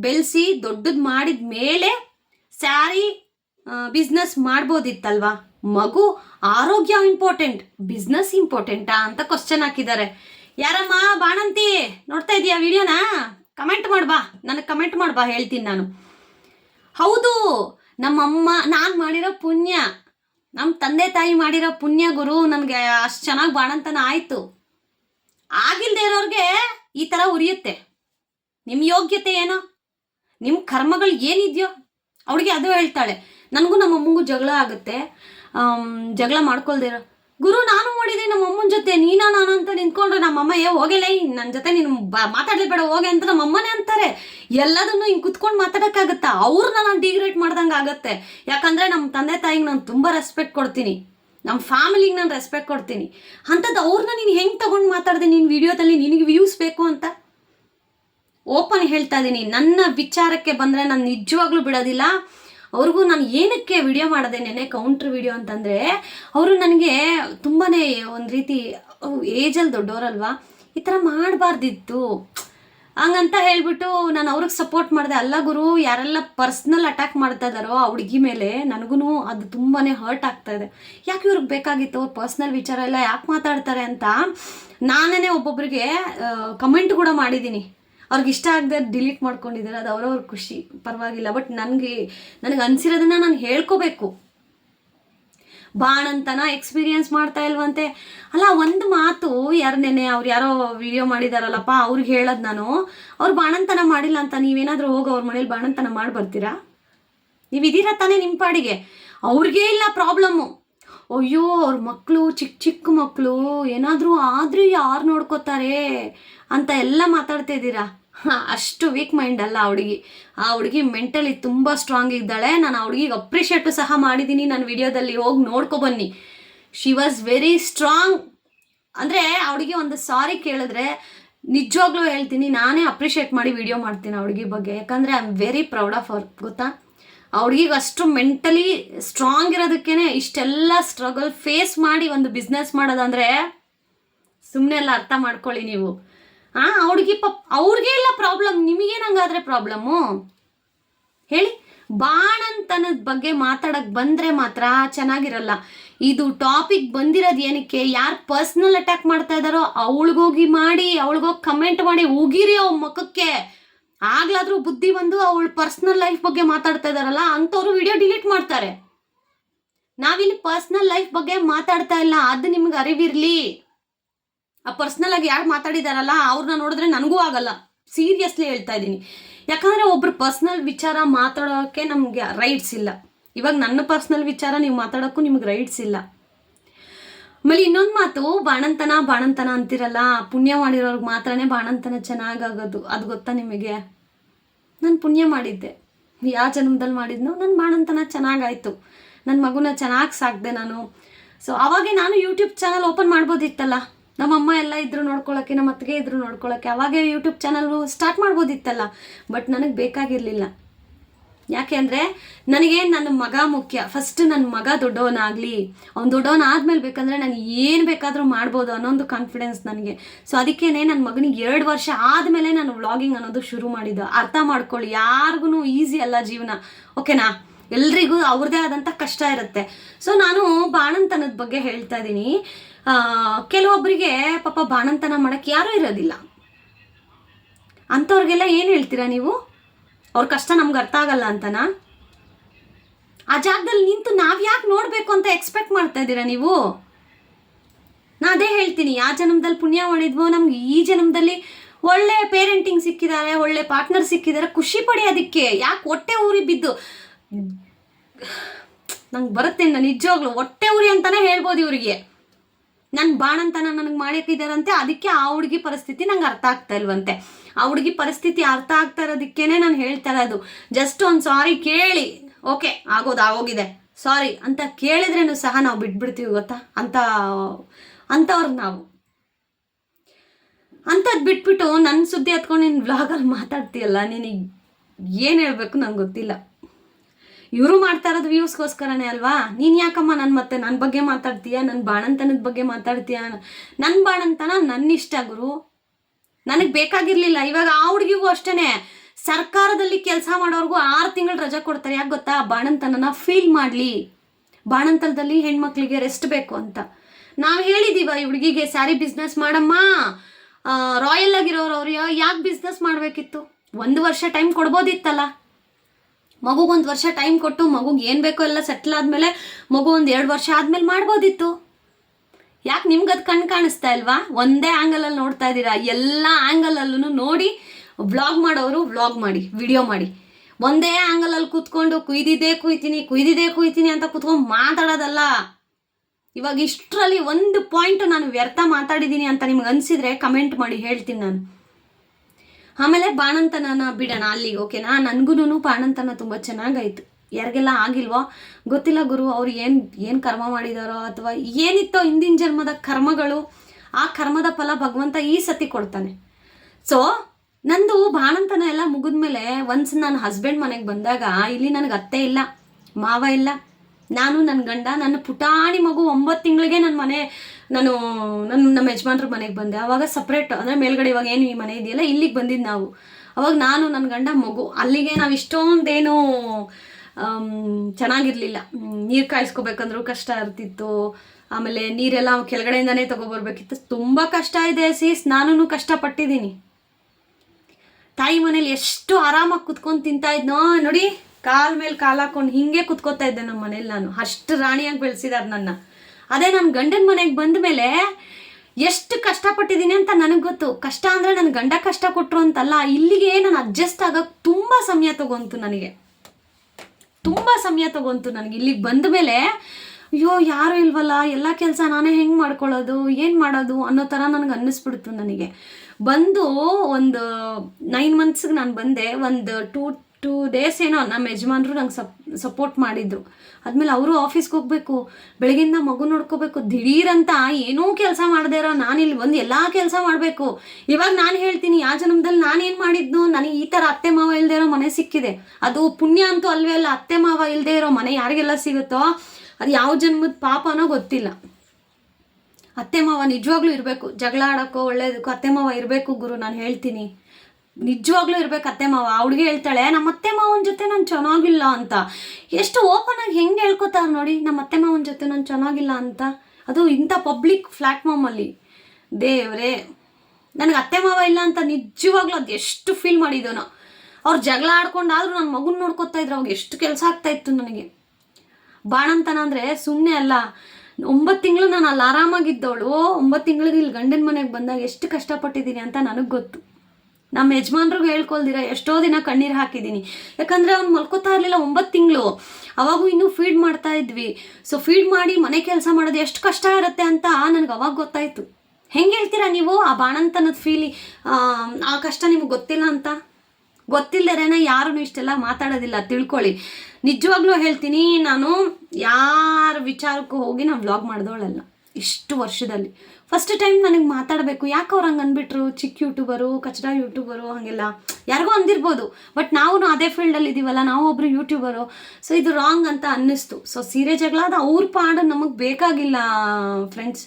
ಬೆಳೆಸಿ ದೊಡ್ಡದು ಮಾಡಿದ ಮೇಲೆ ಸ್ಯಾರಿ ಬಿಸ್ನೆಸ್ ಮಾಡ್ಬೋದಿತ್ತಲ್ವಾ? ಮಗು ಆರೋಗ್ಯ ಇಂಪಾರ್ಟೆಂಟ್, ಬಿಸ್ನೆಸ್ ಇಂಪಾರ್ಟೆಂಟಾ ಅಂತ ಕ್ವಶನ್ ಹಾಕಿದ್ದಾರೆ. ಯಾರಮ್ಮ, ಬಾಣಂತಿ, ನೋಡ್ತಾ ಇದೀಯಾ ವಿಡಿಯೋನಾ? ಕಮೆಂಟ್ ಮಾಡ್ಬಾ ನನಗೆ ಕಮೆಂಟ್ ಮಾಡ್ಬಾ ಹೇಳ್ತೀನಿ ನಾನು. ಹೌದು, ನಮ್ಮಮ್ಮ, ನಾನು ಮಾಡಿರೋ ಪುಣ್ಯ ನಮ್ಮ ತಂದೆ ತಾಯಿ ಮಾಡಿರೋ ಪುಣ್ಯ ಗುರು, ನನಗೆ ಅಷ್ಟು ಚೆನ್ನಾಗಿ ಬಾಣಂತನ ಆಯಿತು. ಆಗಿಲ್ಲದೆ ಇರೋರಿಗೆ ಈ ಥರ ಉರಿಯುತ್ತೆ. ನಿಮ್ಮ ಯೋಗ್ಯತೆ ಏನೋ? ನಿಮ್ಮ ಕರ್ಮಗಳು ಏನಿದೆಯೋ? ಅವಳಿಗೆ ಅದು ಹೇಳ್ತಾಳೆ. ನನಗೂ ನಮ್ಮ ಅಮ್ಮಂಗೂ ಜಗಳ ಆಗುತ್ತೆ. ಜಗಳ ಮಾಡ್ಕೊಳ್ದಿರ ಗುರು, ನಾನು ಮಾಡಿದೆ ನಮ್ಮ ಅಮ್ಮನ ಜೊತೆ. ನೀನಾ ನಾನು ಅಂತ ನಿಂತ್ಕೊಂಡ್ರೆ ನಮ್ಮಮ್ಮ ಏ, ಹೋಗಿಲ್ಲ ನನ್ನ ಜೊತೆ ನೀನು ಮಾತಾಡ್ಲಿ ಬೇಡ ಹೋಗೆ ಅಂತ ನಮ್ಮ ಅಮ್ಮನೇ ಅಂತಾರೆ. ಎಲ್ಲದನ್ನು ಹಿಂಗೆ ಕುತ್ಕೊಂಡು ಮಾತಾಡೋಕ್ಕಾಗತ್ತಾ? ಅವ್ರನ್ನ ನಾನು ಡಿಗ್ರೇಟ್ ಮಾಡ್ದಂಗೆ ಆಗುತ್ತೆ. ಯಾಕಂದರೆ ನಮ್ಮ ತಂದೆ ತಾಯಿಗೆ ನಾನು ತುಂಬ ರೆಸ್ಪೆಕ್ಟ್ ಕೊಡ್ತೀನಿ. ನಮ್ಮ ಫ್ಯಾಮಿಲಿಗೆ ನಾನು ರೆಸ್ಪೆಕ್ಟ್ ಕೊಡ್ತೀನಿ. ಅಂಥದ್ದು ಅವ್ರನ್ನ ನೀನು ಹೆಂಗೆ ತಗೊಂಡು ಮಾತಾಡಿದೆ? ನಿನ್ನ ವಿಡಿಯೋದಲ್ಲಿ ನಿನಗೆ ವ್ಯೂಸ್ ಬೇಕು ಅಂತ? ಓಪನ್ ಹೇಳ್ತಾ ಇದ್ದೀನಿ ನನ್ನ ವಿಚಾರಕ್ಕೆ ಬಂದರೆ ನಾನು ನಿಜವಾಗ್ಲೂ ಬಿಡೋದಿಲ್ಲ. ಅವ್ರಿಗೂ ನಾನು ಏನಕ್ಕೆ ವಿಡಿಯೋ ಮಾಡಿದೆ ನೆನೆ ಕೌಂಟ್ರ್ ವಿಡಿಯೋ ಅಂತಂದರೆ, ಅವರು ನನಗೆ ತುಂಬಾ ಒಂದು ರೀತಿ ಏಜಲ್ಲಿ ದೊಡ್ಡವರಲ್ವಾ ಈ ಥರ ಮಾಡಬಾರ್ದಿತ್ತು. ಹಂಗಂತ ಹೇಳ್ಬಿಟ್ಟು ನಾನು ಅವ್ರಿಗೆ ಸಪೋರ್ಟ್ ಮಾಡಿದೆ. ಅಲ್ಲ ಗುರು, ಯಾರೆಲ್ಲ ಪರ್ಸ್ನಲ್ ಅಟ್ಯಾಕ್ ಮಾಡ್ತಾ ಇದ್ದಾರೋ ಆ ಹುಡುಗಿ ಮೇಲೆ ನನಗೂ ಅದು ತುಂಬಾ ಹರ್ಟ್ ಆಗ್ತಾ ಇದೆ. ಯಾಕೆ ಇವ್ರಿಗೆ ಬೇಕಾಗಿತ್ತು? ಅವ್ರ ಪರ್ಸ್ನಲ್ ವಿಚಾರ ಎಲ್ಲ ಯಾಕೆ ಮಾತಾಡ್ತಾರೆ ಅಂತ ನಾನೇ ಒಬ್ಬೊಬ್ಬರಿಗೆ ಕಮೆಂಟ್ ಕೂಡ ಮಾಡಿದ್ದೀನಿ. ಅವ್ರಿಗೆ ಇಷ್ಟ ಆಗದೆ ಡಿಲೀಟ್ ಮಾಡ್ಕೊಂಡಿದ್ದಾರೆ ಅದು ಅವರವ್ರ ಖುಷಿ, ಪರವಾಗಿಲ್ಲ. ಬಟ್ ನನಗೆ ನನಗೆ ಅನಿಸಿರೋದನ್ನ ನಾನು ಹೇಳ್ಕೋಬೇಕು. ಬಾಣಂತನ ಎಕ್ಸ್ಪೀರಿಯನ್ಸ್ ಮಾಡ್ತಾ ಇಲ್ವಂತೆ. ಅಲ್ಲ, ಒಂದು ಮಾತು ಯಾರು ನೆನೆ ಅವ್ರು ಯಾರೋ ವಿಡಿಯೋ ಮಾಡಿದಾರಲ್ಲಪ್ಪ, ಅವ್ರಿಗೆ ಹೇಳೋದು ನಾನು. ಅವ್ರು ಬಾಣಂತನ ಮಾಡಿಲ್ಲ ಅಂತ ನೀವೇನಾದರೂ ಹೋಗಿ ಅವ್ರ ಮನೇಲಿ ಬಾಣಂತನ ಮಾಡಿ ಬರ್ತೀರಾ ನೀವು ಇದೀರ ತಾನೇ ನಿಮ್ಮ ಪಾಡಿಗೆ. ಅವ್ರಿಗೇ ಇಲ್ಲ ಪ್ರಾಬ್ಲಮ್ಮು ಅಯ್ಯೋ, ಅವ್ರ ಮಕ್ಕಳು ಚಿಕ್ಕ ಚಿಕ್ಕ ಮಕ್ಕಳು ಏನಾದರೂ ಆದರೂ ಯಾರು ನೋಡ್ಕೋತಾರೆ ಅಂತ ಎಲ್ಲ ಮಾತಾಡ್ತಾ ಇದ್ದೀರಾ? ಹಾಂ, ಅಷ್ಟು ವೀಕ್ ಮೈಂಡ್ ಅಲ್ಲ ಆ ಹುಡುಗಿ. ಆ ಹುಡುಗಿ ಮೆಂಟಲಿ ತುಂಬ ಸ್ಟ್ರಾಂಗ್ ಇದ್ದಾಳೆ. ನಾನು ಆ ಹುಡುಗಿಗೆ ಅಪ್ರಿಷಿಯೇಟು ಸಹ ಮಾಡಿದ್ದೀನಿ ನಾನು ವಿಡಿಯೋದಲ್ಲಿ ಹೋಗಿ ನೋಡ್ಕೊಬನ್ನಿ ಶಿ ವಾಸ್ ವೆರಿ ಸ್ಟ್ರಾಂಗ್ ಅಂದರೆ ಆ ಹುಡುಗಿ ಒಂದು ಸಾರಿ ಕೇಳಿದ್ರೆ ನಿಜವಾಗ್ಲೂ ಹೇಳ್ತೀನಿ, ನಾನೇ ಅಪ್ರಿಷಿಯೇಟ್ ಮಾಡಿ ವಿಡಿಯೋ ಮಾಡ್ತೀನಿ ಆ ಹುಡುಗಿ ಬಗ್ಗೆ. ಯಾಕಂದರೆ I am very proud of our ಗೊತ್ತಾ? ಹುಡುಗಿಗೆ ಅಷ್ಟು ಮೆಂಟಲಿ ಸ್ಟ್ರಾಂಗ್ ಇರೋದಕ್ಕೇನೆ ಇಷ್ಟೆಲ್ಲ ಸ್ಟ್ರಗಲ್ ಫೇಸ್ ಮಾಡಿ ಒಂದು ಬಿಸ್ನೆಸ್ ಮಾಡೋದಂದರೆ ಸುಮ್ಮನೆ ಎಲ್ಲ ಅರ್ಥ ಮಾಡ್ಕೊಳ್ಳಿ ನೀವು. ಆ ಅವ್ರಿಗೆ ಪಪ್, ಅವ್ರಿಗೆ ಇಲ್ಲ ಪ್ರಾಬ್ಲಮ್ ನಿಮಗೇನಂಗಾದ್ರೆ ಪ್ರಾಬ್ಲಮ್ಮು ಹೇಳಿ. ಬಾಣಂತನದ ಬಗ್ಗೆ ಮಾತಾಡಕ್ಕೆ ಬಂದ್ರೆ ಮಾತ್ರ ಚೆನ್ನಾಗಿರಲ್ಲ. ಇದು ಟಾಪಿಕ್ ಬಂದಿರೋದು ಏನಕ್ಕೆ? ಯಾರು ಪರ್ಸ್ನಲ್ ಅಟ್ಯಾಕ್ ಮಾಡ್ತಾ ಇದ್ದಾರೋ ಅವಳಿಗೋಗಿ ಮಾಡಿ, ಅವಳಿಗೋಗಿ ಕಮೆಂಟ್ ಮಾಡಿ ಉಗಿರಿ ಅವ್ ಮುಖಕ್ಕೆ. ಆಗ್ಲಾದ್ರೂ ಬುದ್ಧಿ ಬಂದು ಅವಳ ಪರ್ಸ್ನಲ್ ಲೈಫ್ ಬಗ್ಗೆ ಮಾತಾಡ್ತಾ ಇದಾರಲ್ಲ, ಅಂಥವ್ರು ವಿಡಿಯೋ ಡಿಲೀಟ್ ಮಾಡ್ತಾರೆ. ನಾವಿಲ್ಲಿ ಪರ್ಸ್ನಲ್ ಲೈಫ್ ಬಗ್ಗೆ ಮಾತಾಡ್ತಾ ಇಲ್ಲ, ಅದು ನಿಮ್ಗೆ ಅರಿವಿರ್ಲಿ. ಆ ಪರ್ಸ್ನಲ್ ಆಗಿ ಯಾರು ಮಾತಾಡಿದಾರಲ್ಲ ಅವ್ರನ್ನ ನೋಡಿದ್ರೆ ನನಗೂ ಆಗಲ್ಲ. ಸೀರಿಯಸ್ಲಿ ಹೇಳ್ತಾ ಇದ್ದೀನಿ. ಯಾಕಂದ್ರೆ ಒಬ್ರು ಪರ್ಸ್ನಲ್ ವಿಚಾರ ಮಾತಾಡೋಕ್ಕೆ ನಮಗೆ ರೈಟ್ಸ್ ಇಲ್ಲ. ಇವಾಗ ನನ್ನ ಪರ್ಸ್ನಲ್ ವಿಚಾರ ನೀವು ಮಾತಾಡೋಕ್ಕೂ ನಿಮ್ಗೆ ರೈಟ್ಸ್ ಇಲ್ಲ. ಆಮೇಲೆ ಇನ್ನೊಂದು ಮಾತು, ಬಾಣಂತನ ಬಾಣಂತನ ಅಂತಿರಲ್ಲ, ಪುಣ್ಯ ಮಾಡಿರೋರ್ಗೆ ಮಾತ್ರನೇ ಬಾಣಂತನ ಚೆನ್ನಾಗಾಗೋದು. ಅದು ಗೊತ್ತಾ ನಿಮಗೆ? ನಾನು ಪುಣ್ಯ ಮಾಡಿದ್ದೆ. ಯಾವ ಜನ್ಮದಲ್ಲಿ ಮಾಡಿದ್ನೋ ನನ್ನ ಬಾಣಂತನ ಚೆನ್ನಾಗಾಯ್ತು. ನನ್ನ ಮಗುನ ಚೆನ್ನಾಗಿ ಸಾಕಿದೆ ನಾನು. ಸೊ ಅವಾಗೆ ನಾನು ಯೂಟ್ಯೂಬ್ ಚಾನಲ್ ಓಪನ್ ಮಾಡ್ಬೋದಿತ್ತಲ್ಲ? ನಮ್ಮ ಅಮ್ಮ ಎಲ್ಲ ಇದ್ರು ನೋಡ್ಕೊಳ್ಳೋಕ್ಕೆ ನಮ್ಮ ಅತ್ತಿಗೆ ಇದ್ರು ನೋಡ್ಕೊಳ್ಳೋಕ್ಕೆ ಅವಾಗೆ ಯೂಟ್ಯೂಬ್ ಚಾನಲ್ ಸ್ಟಾರ್ಟ್ ಮಾಡ್ಬೋದಿತ್ತಲ್ಲ? ಬಟ್ ನನಗೆ ಬೇಕಾಗಿರಲಿಲ್ಲ. ಯಾಕೆ ಅಂದರೆ ನನಗೆ ನನ್ನ ಮಗ ಮುಖ್ಯ. ಫಸ್ಟ್ ನನ್ನ ಮಗ ದೊಡ್ಡವನಾಗಲಿ. ಅವ್ನು ದೊಡ್ಡವನ್ ಆದ್ಮೇಲೆ ಬೇಕಂದರೆ ನಾನು ಏನು ಬೇಕಾದರೂ ಮಾಡ್ಬೋದು ಅನ್ನೋ ಒಂದು ಕಾನ್ಫಿಡೆನ್ಸ್ ನನಗೆ. ಸೊ ಅದಕ್ಕೇ ನನ್ನ ಮಗನಿಗೆ ಎರಡು ವರ್ಷ ಆದಮೇಲೆ ನಾನು ವ್ಲಾಗಿಂಗ್ ಅನ್ನೋದು ಶುರು ಮಾಡಿದ್ದು. ಅರ್ಥ ಮಾಡ್ಕೊಳ್ಳಿ ಯಾರಿಗೂ ಈಸಿ ಅಲ್ಲ ಜೀವನ. ಓಕೆನಾ ಎಲ್ರಿಗೂ ಅವ್ರದ್ದೇ ಆದಂಥ ಕಷ್ಟ ಇರುತ್ತೆ. ಸೊ ನಾನು ಬಾಣಂತನದ ಬಗ್ಗೆ ಹೇಳ್ತಾ ಇದ್ದೀನಿ ಕೆಲವೊಬ್ಬರಿಗೆ ಪಾಪ ಬಾಣಂತನ ಮಾಡೋಕ್ಕೆ ಯಾರೂ ಇರೋದಿಲ್ಲ. ಅಂಥವ್ರಿಗೆಲ್ಲ ಏನು ಹೇಳ್ತೀರಾ ನೀವು? ಅವ್ರ ಕಷ್ಟ ನಮ್ಗೆ ಅರ್ಥ ಆಗಲ್ಲ ಅಂತನಾ? ಆ ಜಾಗದಲ್ಲಿ ನಿಂತು ನಾವು ಯಾಕೆ ನೋಡಬೇಕು ಅಂತ ಎಕ್ಸ್ಪೆಕ್ಟ್ ಮಾಡ್ತಾ ಇದ್ದೀರಾ ನೀವು? ನಾ ಅದೇ ಹೇಳ್ತೀನಿ, ಆ ಜನ್ಮದಲ್ಲಿ ಪುಣ್ಯ ಮಾಡಿದ್ವೋ, ನಮ್ಗೆ ಈ ಜನ್ಮದಲ್ಲಿ ಒಳ್ಳೆ ಪೇರೆಂಟಿಂಗ್ ಸಿಕ್ಕಿದ್ದಾರೆ ಒಳ್ಳೆ ಪಾರ್ಟ್ನರ್ ಸಿಕ್ಕಿದ್ದಾರೆ ಖುಷಿ ಅದಕ್ಕೆ ಯಾಕೆ ಹೊಟ್ಟೆ ಊರಿ ಬಿದ್ದು? ನಂಗೆ ಬರುತ್ತೆ ನಾನು ನಿಜವಾಗ್ಲು, ಹೊಟ್ಟೆ ಉರಿ ಅಂತಾನೆ ಹೇಳ್ಬೋದು ಇವರಿಗೆ. ನನ್ನ ಬಾಣಂತನ ನನಗೆ ಮಾಡಿಟ್ಟಿದ್ದಾರಂತೆ, ಅದಕ್ಕೆ ಆ ಹುಡುಗಿ ಪರಿಸ್ಥಿತಿ ನಂಗೆ ಅರ್ಥ ಆಗ್ತಾ ಇಲ್ವಂತೆ. ಆ ಹುಡುಗಿ ಪರಿಸ್ಥಿತಿ ಅರ್ಥ ಆಗ್ತಾ ಇರೋದಕ್ಕೇನೆ ನಾನು ಹೇಳ್ತಾ ಇರೋದು. ಜಸ್ಟ್ ಒಂದು ಸಾರಿ ಕೇಳಿ. ಓಕೆ ಆಗೋದು, ಆಗೋಗಿದೆ. ಸಾರಿ ಅಂತ ಕೇಳಿದ್ರೇನು ಸಹ ನಾವು ಬಿಟ್ಬಿಡ್ತೀವಿ ಗೊತ್ತಾ? ಅಂತ ಅಂಥವ್ರು ನಾವು. ಅಂಥದ್ದು ಬಿಟ್ಬಿಟ್ಟು ನನ್ನ ಸುದ್ದಿ ಹತ್ಕೊಂಡು ನೀನು ವ್ಲಾಗಲ್ಲಿ ಮಾತಾಡ್ತೀಯಲ್ಲ ನಿನಗೆ ಏನು ಹೇಳಬೇಕು ನಂಗೆ ಗೊತ್ತಿಲ್ಲ. ಇವರು ಮಾಡ್ತಾ ಇರೋದು ವ್ಯೂಸ್ಗೋಸ್ಕರನೇ ಅಲ್ವಾ? ನೀನು ಯಾಕಮ್ಮ ನನ್ನ ಮತ್ತೆ ನನ್ನ ಬಗ್ಗೆ ಮಾತಾಡ್ತೀಯ? ನನ್ನ ಬಾಣಂತನದ ಬಗ್ಗೆ ಮಾತಾಡ್ತೀಯ? ನನ್ನ ಬಾಣಂತನ ನನ್ನ ಇಷ್ಟ ಗುರು. ನನಗೆ ಬೇಕಾಗಿರ್ಲಿಲ್ಲ. ಇವಾಗ ಆ ಹುಡುಗಿಗೂ ಅಷ್ಟೇ ಸರ್ಕಾರದಲ್ಲಿ ಕೆಲಸ ಮಾಡೋರ್ಗು ಆರು ತಿಂಗಳು ರಜಾ ಕೊಡ್ತಾರೆ. ಯಾಕೆ ಗೊತ್ತಾ? ಬಾಣಂತನನ ಫೀಲ್ ಮಾಡಲಿ. ಬಾಣಂತನದಲ್ಲಿ ಹೆಣ್ಮಕ್ಳಿಗೆ ರೆಸ್ಟ್ ಬೇಕು ಅಂತ. ನಾವು ಹೇಳಿದ್ದೀವ ಈ ಹುಡುಗಿಗೆ ಸ್ಯಾರಿ ಬಿಸ್ನೆಸ್ ಮಾಡಮ್ಮ. ರಾಯಲ್ ಆಗಿರೋರು ಅವ್ರು ಯಾಕೆ ಬಿಸ್ನೆಸ್ ಮಾಡಬೇಕಿತ್ತು? ಒಂದು ವರ್ಷ ಟೈಮ್ ಕೊಡ್ಬೋದಿತ್ತಲ್ಲ. ಮಗುಗೊಂದು ವರ್ಷ ಟೈಮ್ ಕೊಟ್ಟು ಮಗುಗೆ ಏನು ಬೇಕೋ ಎಲ್ಲ ಸೆಟ್ಲ್ ಆದಮೇಲೆ ಮಗು ಒಂದು ಎರಡು ವರ್ಷ ಆದಮೇಲೆ ಮಾಡ್ಬೋದಿತ್ತು. ಯಾಕೆ ನಿಮ್ಗೆ ಅದು ಕಣ್ಣು ಕಾಣಿಸ್ತಾ ಇಲ್ವಾ? ಒಂದೇ ಆ್ಯಂಗಲಲ್ಲಿ ನೋಡ್ತಾ ಇದ್ದೀರಾ? ಎಲ್ಲ ಆ್ಯಂಗಲಲ್ಲೂ ನೋಡಿ ವ್ಲಾಗ್ ಮಾಡೋರು ವ್ಲಾಗ್ ಮಾಡಿ ವಿಡಿಯೋ ಮಾಡಿ. ಒಂದೇ ಆ್ಯಂಗಲಲ್ಲಿ ಕೂತ್ಕೊಂಡು ಕುಯ್ದಿದ್ದೇ ಕುಯ್ತೀನಿ ಕುಯ್ದಿದ್ದೇ ಕುಯ್ತೀನಿ ಅಂತ ಕೂತ್ಕೊಂಡು ಮಾತಾಡೋದಲ್ಲ. ಇವಾಗ ಇಷ್ಟರಲ್ಲಿ ಒಂದು ಪಾಯಿಂಟ್ ನಾನು ವ್ಯರ್ಥ ಮಾತಾಡಿದ್ದೀನಿ ಅಂತ ನಿಮ್ಗೆ ಅನಿಸಿದ್ರೆ ಕಮೆಂಟ್ ಮಾಡಿ ಹೇಳ್ತೀನಿ ನಾನು. ಆಮೇಲೆ ಬಾಣಂತನನ ಬಿಡೋಣ ಅಲ್ಲಿಗೆ ಓಕೆನಾ ನನಗೂ ಬಾಣಂತನ ತುಂಬ ಚೆನ್ನಾಗಾಯ್ತು. ಯಾರಿಗೆಲ್ಲ ಆಗಿಲ್ವೋ? ಗೊತ್ತಿಲ್ಲ ಗುರು, ಅವ್ರು ಏನು ಏನು ಕರ್ಮ ಮಾಡಿದಾರೋ ಅಥವಾ ಏನಿತ್ತೋ ಹಿಂದಿನ ಜನ್ಮದ ಕರ್ಮಗಳು, ಆ ಕರ್ಮದ ಫಲ ಭಗವಂತ ಈ ಸತಿ ಕೊಡ್ತಾನೆ. ಸೊ ನಂದು ಬಾಣಂತನ ಎಲ್ಲ ಮುಗಿದ್ಮೇಲೆ ಒನ್ಸ್ ನಾನು ಹಸ್ಬೆಂಡ್ ಮನೆಗೆ ಬಂದಾಗ, ಇಲ್ಲಿ ನನಗೆ ಅತ್ತೆ ಇಲ್ಲ, ಮಾವ ಇಲ್ಲ, ನಾನು ನನ್ನ ಗಂಡ, ನನ್ನ ಪುಟಾಣಿ ಮಗು ಒಂಬತ್ತು ತಿಂಗಳಿಗೆ ನನ್ನ ಮನೆ ನಾನು ನನ್ನ ನಮ್ಮ ಯಜಮಾನ್ರ ಮನೆಗೆ ಬಂದೆ. ಅವಾಗ ಸಪ್ರೇಟ್ ಅಂದರೆ ಮೇಲ್ಗಡೆ ಇವಾಗ ಏನು ಈ ಮನೆ ಇದೆಯಲ್ಲ, ಇಲ್ಲಿಗೆ ಬಂದಿದ್ದು ನಾವು. ಅವಾಗ ನಾನು ನನ್ನ ಗಂಡ, ಮಗು. ಅಲ್ಲಿಗೆ ನಾವು ಇಷ್ಟೊಂದೇನು ಚೆನ್ನಾಗಿರಲಿಲ್ಲ. ನೀರು ಕಾಯಿಸ್ಕೋಬೇಕಂದ್ರೂ ಕಷ್ಟ ಇರ್ತಿತ್ತು. ಆಮೇಲೆ ನೀರೆಲ್ಲ ಕೆಳಗಡೆಯಿಂದನೇ ತೊಗೊಬರ್ಬೇಕಿತ್ತು. ತುಂಬ ಕಷ್ಟ ಇದೆ ಸೀಸ್ ನಾನು ಕಷ್ಟಪಟ್ಟಿದ್ದೀನಿ. ತಾಯಿ ಮನೇಲಿ ಎಷ್ಟು ಆರಾಮಾಗಿ ಕುತ್ಕೊಂಡು ತಿಂತಾ ಇದ್ನೋ, ನೋಡಿ. ಕಾಲ್ ಮೇಲೆ ಕಾಲು ಹಾಕೊಂಡು ಹಿಂಗೆ ಕುತ್ಕೋತಾ ಇದ್ದೆ ನಮ್ಮ ಮನೇಲಿ ನಾನು. ಅಷ್ಟು ರಾಣಿಯಾಗಿ ಬೆಳೆಸಿದಾರೆ ನನ್ನ. ಅದೇ ನನ್ನ ಗಂಡನ ಮನೆಗೆ ಬಂದ ಮೇಲೆ ಎಷ್ಟು ಕಷ್ಟಪಟ್ಟಿದ್ದೀನಿ ಅಂತ ನನಗೆ ಗೊತ್ತು. ಕಷ್ಟ ಅಂದರೆ ನನ್ನ ಗಂಡ ಕಷ್ಟ ಕೊಟ್ಟರು ಅಂತಲ್ಲ, ಇಲ್ಲಿಗೆ ನಾನು ಅಡ್ಜಸ್ಟ್ ಆಗೋಕ್ಕೆ ತುಂಬ ಸಮಯ ತಗೊಂತು ನನಗೆ. ತುಂಬ ಸಮಯ ತಗೊಂತು ನನಗೆ. ಇಲ್ಲಿಗೆ ಬಂದ ಮೇಲೆ, ಅಯ್ಯೋ, ಯಾರು ಇಲ್ವಲ್ಲ, ಎಲ್ಲ ಕೆಲಸ ನಾನೇ ಹೆಂಗೆ ಮಾಡ್ಕೊಳ್ಳೋದು, ಏನು ಮಾಡೋದು ಅನ್ನೋ ಥರ ನನಗೆ ಅನ್ನಿಸ್ಬಿಡ್ತು ನನಗೆ. ಬಂದು ಒಂದು ನೈನ್ ಮಂತ್ಸ್ಗೆ ನಾನು ಬಂದೆ, ಒಂದು ಟೂ ಟೂ ಡೇಸ್ ಏನೋ ನಮ್ಮ ಯಜಮಾನ್ರು ನಂಗೆ ಸಪ್ ಸಪೋರ್ಟ್ ಮಾಡಿದ್ರು. ಆದಮೇಲೆ ಅವರು ಆಫೀಸ್ಗೆ ಹೋಗಬೇಕು, ಬೆಳಗಿಂದ ಮಗು ನೋಡ್ಕೋಬೇಕು, ದಿಢೀರಂತ ಏನೂ ಕೆಲಸ ಮಾಡದೇ ಇರೋ ನಾನು ಇಲ್ಲಿ ಬಂದು ಎಲ್ಲ ಕೆಲಸ ಮಾಡಬೇಕು. ಇವಾಗ ನಾನು ಹೇಳ್ತೀನಿ ಯಾವ ಜನ್ಮದಲ್ಲಿ ನಾನೇನು ಮಾಡಿದ್ನು, ನನಗೆ ಈ ಥರ ಅತ್ತೆ ಮಾವ ಇಲ್ಲದೆ ಇರೋ ಮನೆ ಸಿಕ್ಕಿದೆ. ಅದು ಪುಣ್ಯ ಅಂತೂ ಅಲ್ವೇ ಅಲ್ಲ, ಅತ್ತೆ ಮಾವ ಇಲ್ಲದೆ ಇರೋ ಮನೆ ಯಾರಿಗೆಲ್ಲ ಸಿಗುತ್ತೋ, ಅದು ಯಾವ ಜನ್ಮದ ಪಾಪನೋ ಗೊತ್ತಿಲ್ಲ. ಅತ್ತೆ ಮಾವ ನಿಜವಾಗ್ಲೂ ಇರಬೇಕು, ಜಗಳ ಆಡೋಕ್ಕೋ ಒಳ್ಳೇದಕ್ಕೋ ಅತ್ತೆ ಮಾವ ಇರಬೇಕು ಗುರು, ನಾನು ಹೇಳ್ತೀನಿ. ನಿಜವಾಗ್ಲೂ ಇರ್ಬೇಕು ಅತ್ತೆ ಮಾವ. ಹುಡುಗಿ ಹೇಳ್ತಾಳೆ, ನಮ್ಮ ಅತ್ತೆ ಮಾವನ ಜೊತೆ ನಾನು ಚೆನ್ನಾಗಿಲ್ಲ ಅಂತ. ಎಷ್ಟು ಓಪನ್ ಆಗಿ ಹೆಂಗೆ ಹೇಳ್ಕೊತಾರೆ ನೋಡಿ, ನಮ್ಮ ಅತ್ತೆ ಮಾವನ ಜೊತೆ ನಾನು ಚೆನ್ನಾಗಿಲ್ಲ ಅಂತ. ಅದು ಇಂಥ ಪಬ್ಲಿಕ್ ಪ್ಲ್ಯಾಟ್ಫಾರ್ಮಲ್ಲಿ ದೇವರೇ, ನನಗೆ ಅತ್ತೆ ಮಾವ ಇಲ್ಲ ಅಂತ ನಿಜವಾಗ್ಲೂ ಅದು ಎಷ್ಟು ಫೀಲ್ ಮಾಡಿದೋನೋ. ಅವ್ರು ಜಗಳ ಆಡ್ಕೊಂಡಾದ್ರೂ ನನ್ನ ಮಗುನ ನೋಡ್ಕೊತಾ ಇದ್ರು, ಅವಾಗ ಎಷ್ಟು ಕೆಲಸ ಆಗ್ತಾ ಇತ್ತು ನನಗೆ. ಬಾಣಂತನ ಅಂದರೆ ಸುಮ್ಮನೆ ಅಲ್ಲ, ಒಂಬತ್ತು ತಿಂಗಳು ನಾನು ಅಲ್ಲಿ ಆರಾಮಾಗಿದ್ದವಳು, ಒಂಬತ್ತು ತಿಂಗಳಿಗೆ ಇಲ್ಲಿ ಗಂಡನ ಮನೆಗೆ ಬಂದಾಗ ಎಷ್ಟು ಕಷ್ಟಪಟ್ಟಿದ್ದೀನಿ ಅಂತ ನನಗೆ ಗೊತ್ತು. ನಮ್ಮ ಯಜಮಾನ್ರಿಗೂ ಹೇಳ್ಕೊಳ್ದಿರ, ಎಷ್ಟೋ ದಿನ ಕಣ್ಣೀರು ಹಾಕಿದ್ದೀನಿ. ಯಾಕಂದರೆ ಅವ್ನು ಮಲ್ಕೋತಾ ಇರಲಿಲ್ಲ ಒಂಬತ್ತು ತಿಂಗಳು. ಅವಾಗೂ ಇನ್ನೂ ಫೀಡ್ ಮಾಡ್ತಾ ಇದ್ವಿ. ಸೊ ಫೀಡ್ ಮಾಡಿ ಮನೆ ಕೆಲಸ ಮಾಡೋದು ಎಷ್ಟು ಕಷ್ಟ ಇರುತ್ತೆ ಅಂತ ನನಗೆ ಅವಾಗ ಗೊತ್ತಾಯಿತು. ಹೆಂಗೆ ಹೇಳ್ತೀರಾ ನೀವು ಆ ಬಾಣಂತನದ ಫೀಲಿ ಆ ಕಷ್ಟ ನಿಮ್ಗೆ ಗೊತ್ತಿಲ್ಲ ಅಂತ? ಗೊತ್ತಿಲ್ಲದೇನೆ ಯಾರೂ ಇಷ್ಟೆಲ್ಲ ಮಾತಾಡೋದಿಲ್ಲ, ತಿಳ್ಕೊಳ್ಳಿ. ನಿಜವಾಗ್ಲೂ ಹೇಳ್ತೀನಿ, ನಾನು ಯಾರ ವಿಚಾರಕ್ಕೂ ಹೋಗಿ ನಾನು ವ್ಲಾಗ್ ಮಾಡಿದವಳಲ್ಲ ಇಷ್ಟು ವರ್ಷದಲ್ಲಿ. ಫಸ್ಟ್ ಟೈಮ್ ನನಗೆ ಮಾತಾಡಬೇಕು. ಯಾಕೆ ಅವ್ರು ಹಂಗೆ ಅಂದ್ಬಿಟ್ರು? ಚಿಕ್ಕ ಯೂಟ್ಯೂಬರು ಕಚಡ ಯೂಟ್ಯೂಬರು ಹಾಗೆಲ್ಲ. ಯಾರಿಗೂ ಅಂದಿರ್ಬೋದು. ಬಟ್ ನಾವು ಅದೇ ಫೀಲ್ಡಲ್ಲಿ ಇದ್ದೀವಲ್ಲ ನಾವು ಒಬ್ಬರು ಯೂಟ್ಯೂಬರು ಸೊ ಇದು ರಾಂಗ್ ಅಂತ ಅನ್ನಿಸ್ತು. ಸೊ ಸೀರೆ ಜಗಳ ಅದು ಅವ್ರ ಪಾಡು ನಮಗೆ ಬೇಕಾಗಿಲ್ಲ ಫ್ರೆಂಡ್ಸ್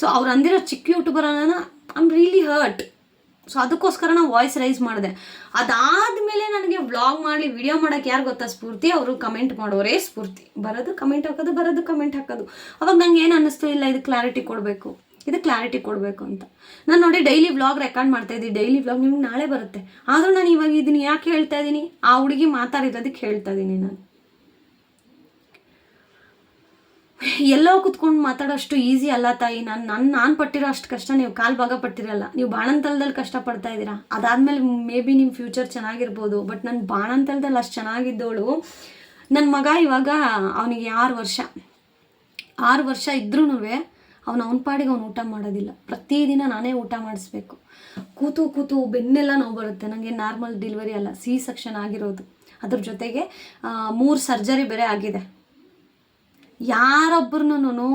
ಸೊ ಅವ್ರು ಅಂದಿರೋ ಚಿಕ್ಕ YouTuber ಅನ್ನೋಣ I am really hurt so ಅದಕ್ಕೋಸ್ಕರ ನಾನು ವಾಯ್ಸ್ ರೈಸ್ ಮಾಡಿದೆ. ಅದಾದಮೇಲೆ ನನಗೆ ವ್ಲಾಗ್ ಮಾಡಲಿ ವಿಡಿಯೋ ಮಾಡೋಕ್ಕೆ ಯಾರು ಗೊತ್ತಾ ಸ್ಫೂರ್ತಿ? ಅವರು ಕಮೆಂಟ್ ಮಾಡೋರೇ ಸ್ಫೂರ್ತಿ. ಬರೋದು ಕಮೆಂಟ್ ಹಾಕೋದು, ಬರೋದು ಕಮೆಂಟ್ ಹಾಕೋದು. ಅವಾಗ ನಂಗೆ ಏನು ಅನ್ನಿಸ್ತು? ಇಲ್ಲ, ಇದು ಕ್ಲಾರಿಟಿ ಕೊಡಬೇಕು. ಇದು ಕ್ಲಾರಿಟಿ ಕೊಡಬೇಕು ಅಂತ. ನಾನು ನೋಡಿ ಡೈಲಿ ವ್ಲಾಗ್ ರೆಕಾರ್ಡ್ ಮಾಡ್ತಾ ಇದ್ದೀನಿ. ಡೈಲಿ ವ್ಲಾಗ್ ನಿಮ್ಗೆ ನಾಳೆ ಬರುತ್ತೆ. ಆದರೂ ನಾನು ಇವಾಗ ಇದನ್ನು ಯಾಕೆ ಹೇಳ್ತಾ ಇದ್ದೀನಿ? ಆ ಹುಡುಗಿ ಮಾತಾಡಿರೋದಕ್ಕೆ ಹೇಳ್ತಾ ಇದ್ದೀನಿ ನಾನು. ಎಲ್ಲೋ ಕುತ್ಕೊಂಡು ಮಾತಾಡೋಷ್ಟು ಈಸಿ ಅಲ್ಲ ತಾಯಿ. ನಾನು ನನ್ನ ನಾನು ಪಟ್ಟಿರೋ ಅಷ್ಟು ಕಷ್ಟ ನೀವು ಕಾಲು ಭಾಗ ಪಟ್ಟಿರಲ್ಲ. ನೀವು ಬಾಣಂತಲದಲ್ಲಿ ಕಷ್ಟಪಡ್ತಾ ಇದ್ದೀರಾ? ಅದಾದಮೇಲೆ ಮೇ ಬಿ ನಿಮ್ಮ ಫ್ಯೂಚರ್ ಚೆನ್ನಾಗಿರ್ಬೋದು. ಬಟ್ ನನ್ನ ಬಾಣಂತಲದಲ್ಲಿ ಅಷ್ಟು ಚೆನ್ನಾಗಿದ್ದವಳು ನನ್ನ ಮಗ ಇವಾಗ ಅವನಿಗೆ ಆರು ವರ್ಷ. ಆರು ವರ್ಷ ಇದ್ರೂ ಅವನು ಅವನ ಪಾಡಿಗೆ ಅವ್ನು ಊಟ ಮಾಡೋದಿಲ್ಲ. ಪ್ರತಿದಿನ ನಾನೇ ಊಟ ಮಾಡಿಸ್ಬೇಕು. ಕೂತು ಕೂತು ಬೆನ್ನೆಲ್ಲ ನೋವು ಬರುತ್ತೆ. ನನಗೆ ನಾರ್ಮಲ್ ಡೆಲಿವರಿ ಅಲ್ಲ, ಸಿ ಸೆಕ್ಷನ್ ಆಗಿರೋದು. ಅದ್ರ ಜೊತೆಗೆ ಮೂರು ಸರ್ಜರಿ ಬೇರೆ ಆಗಿದೆ. ಯಾರೊಬ್ಬರನ್ನೂ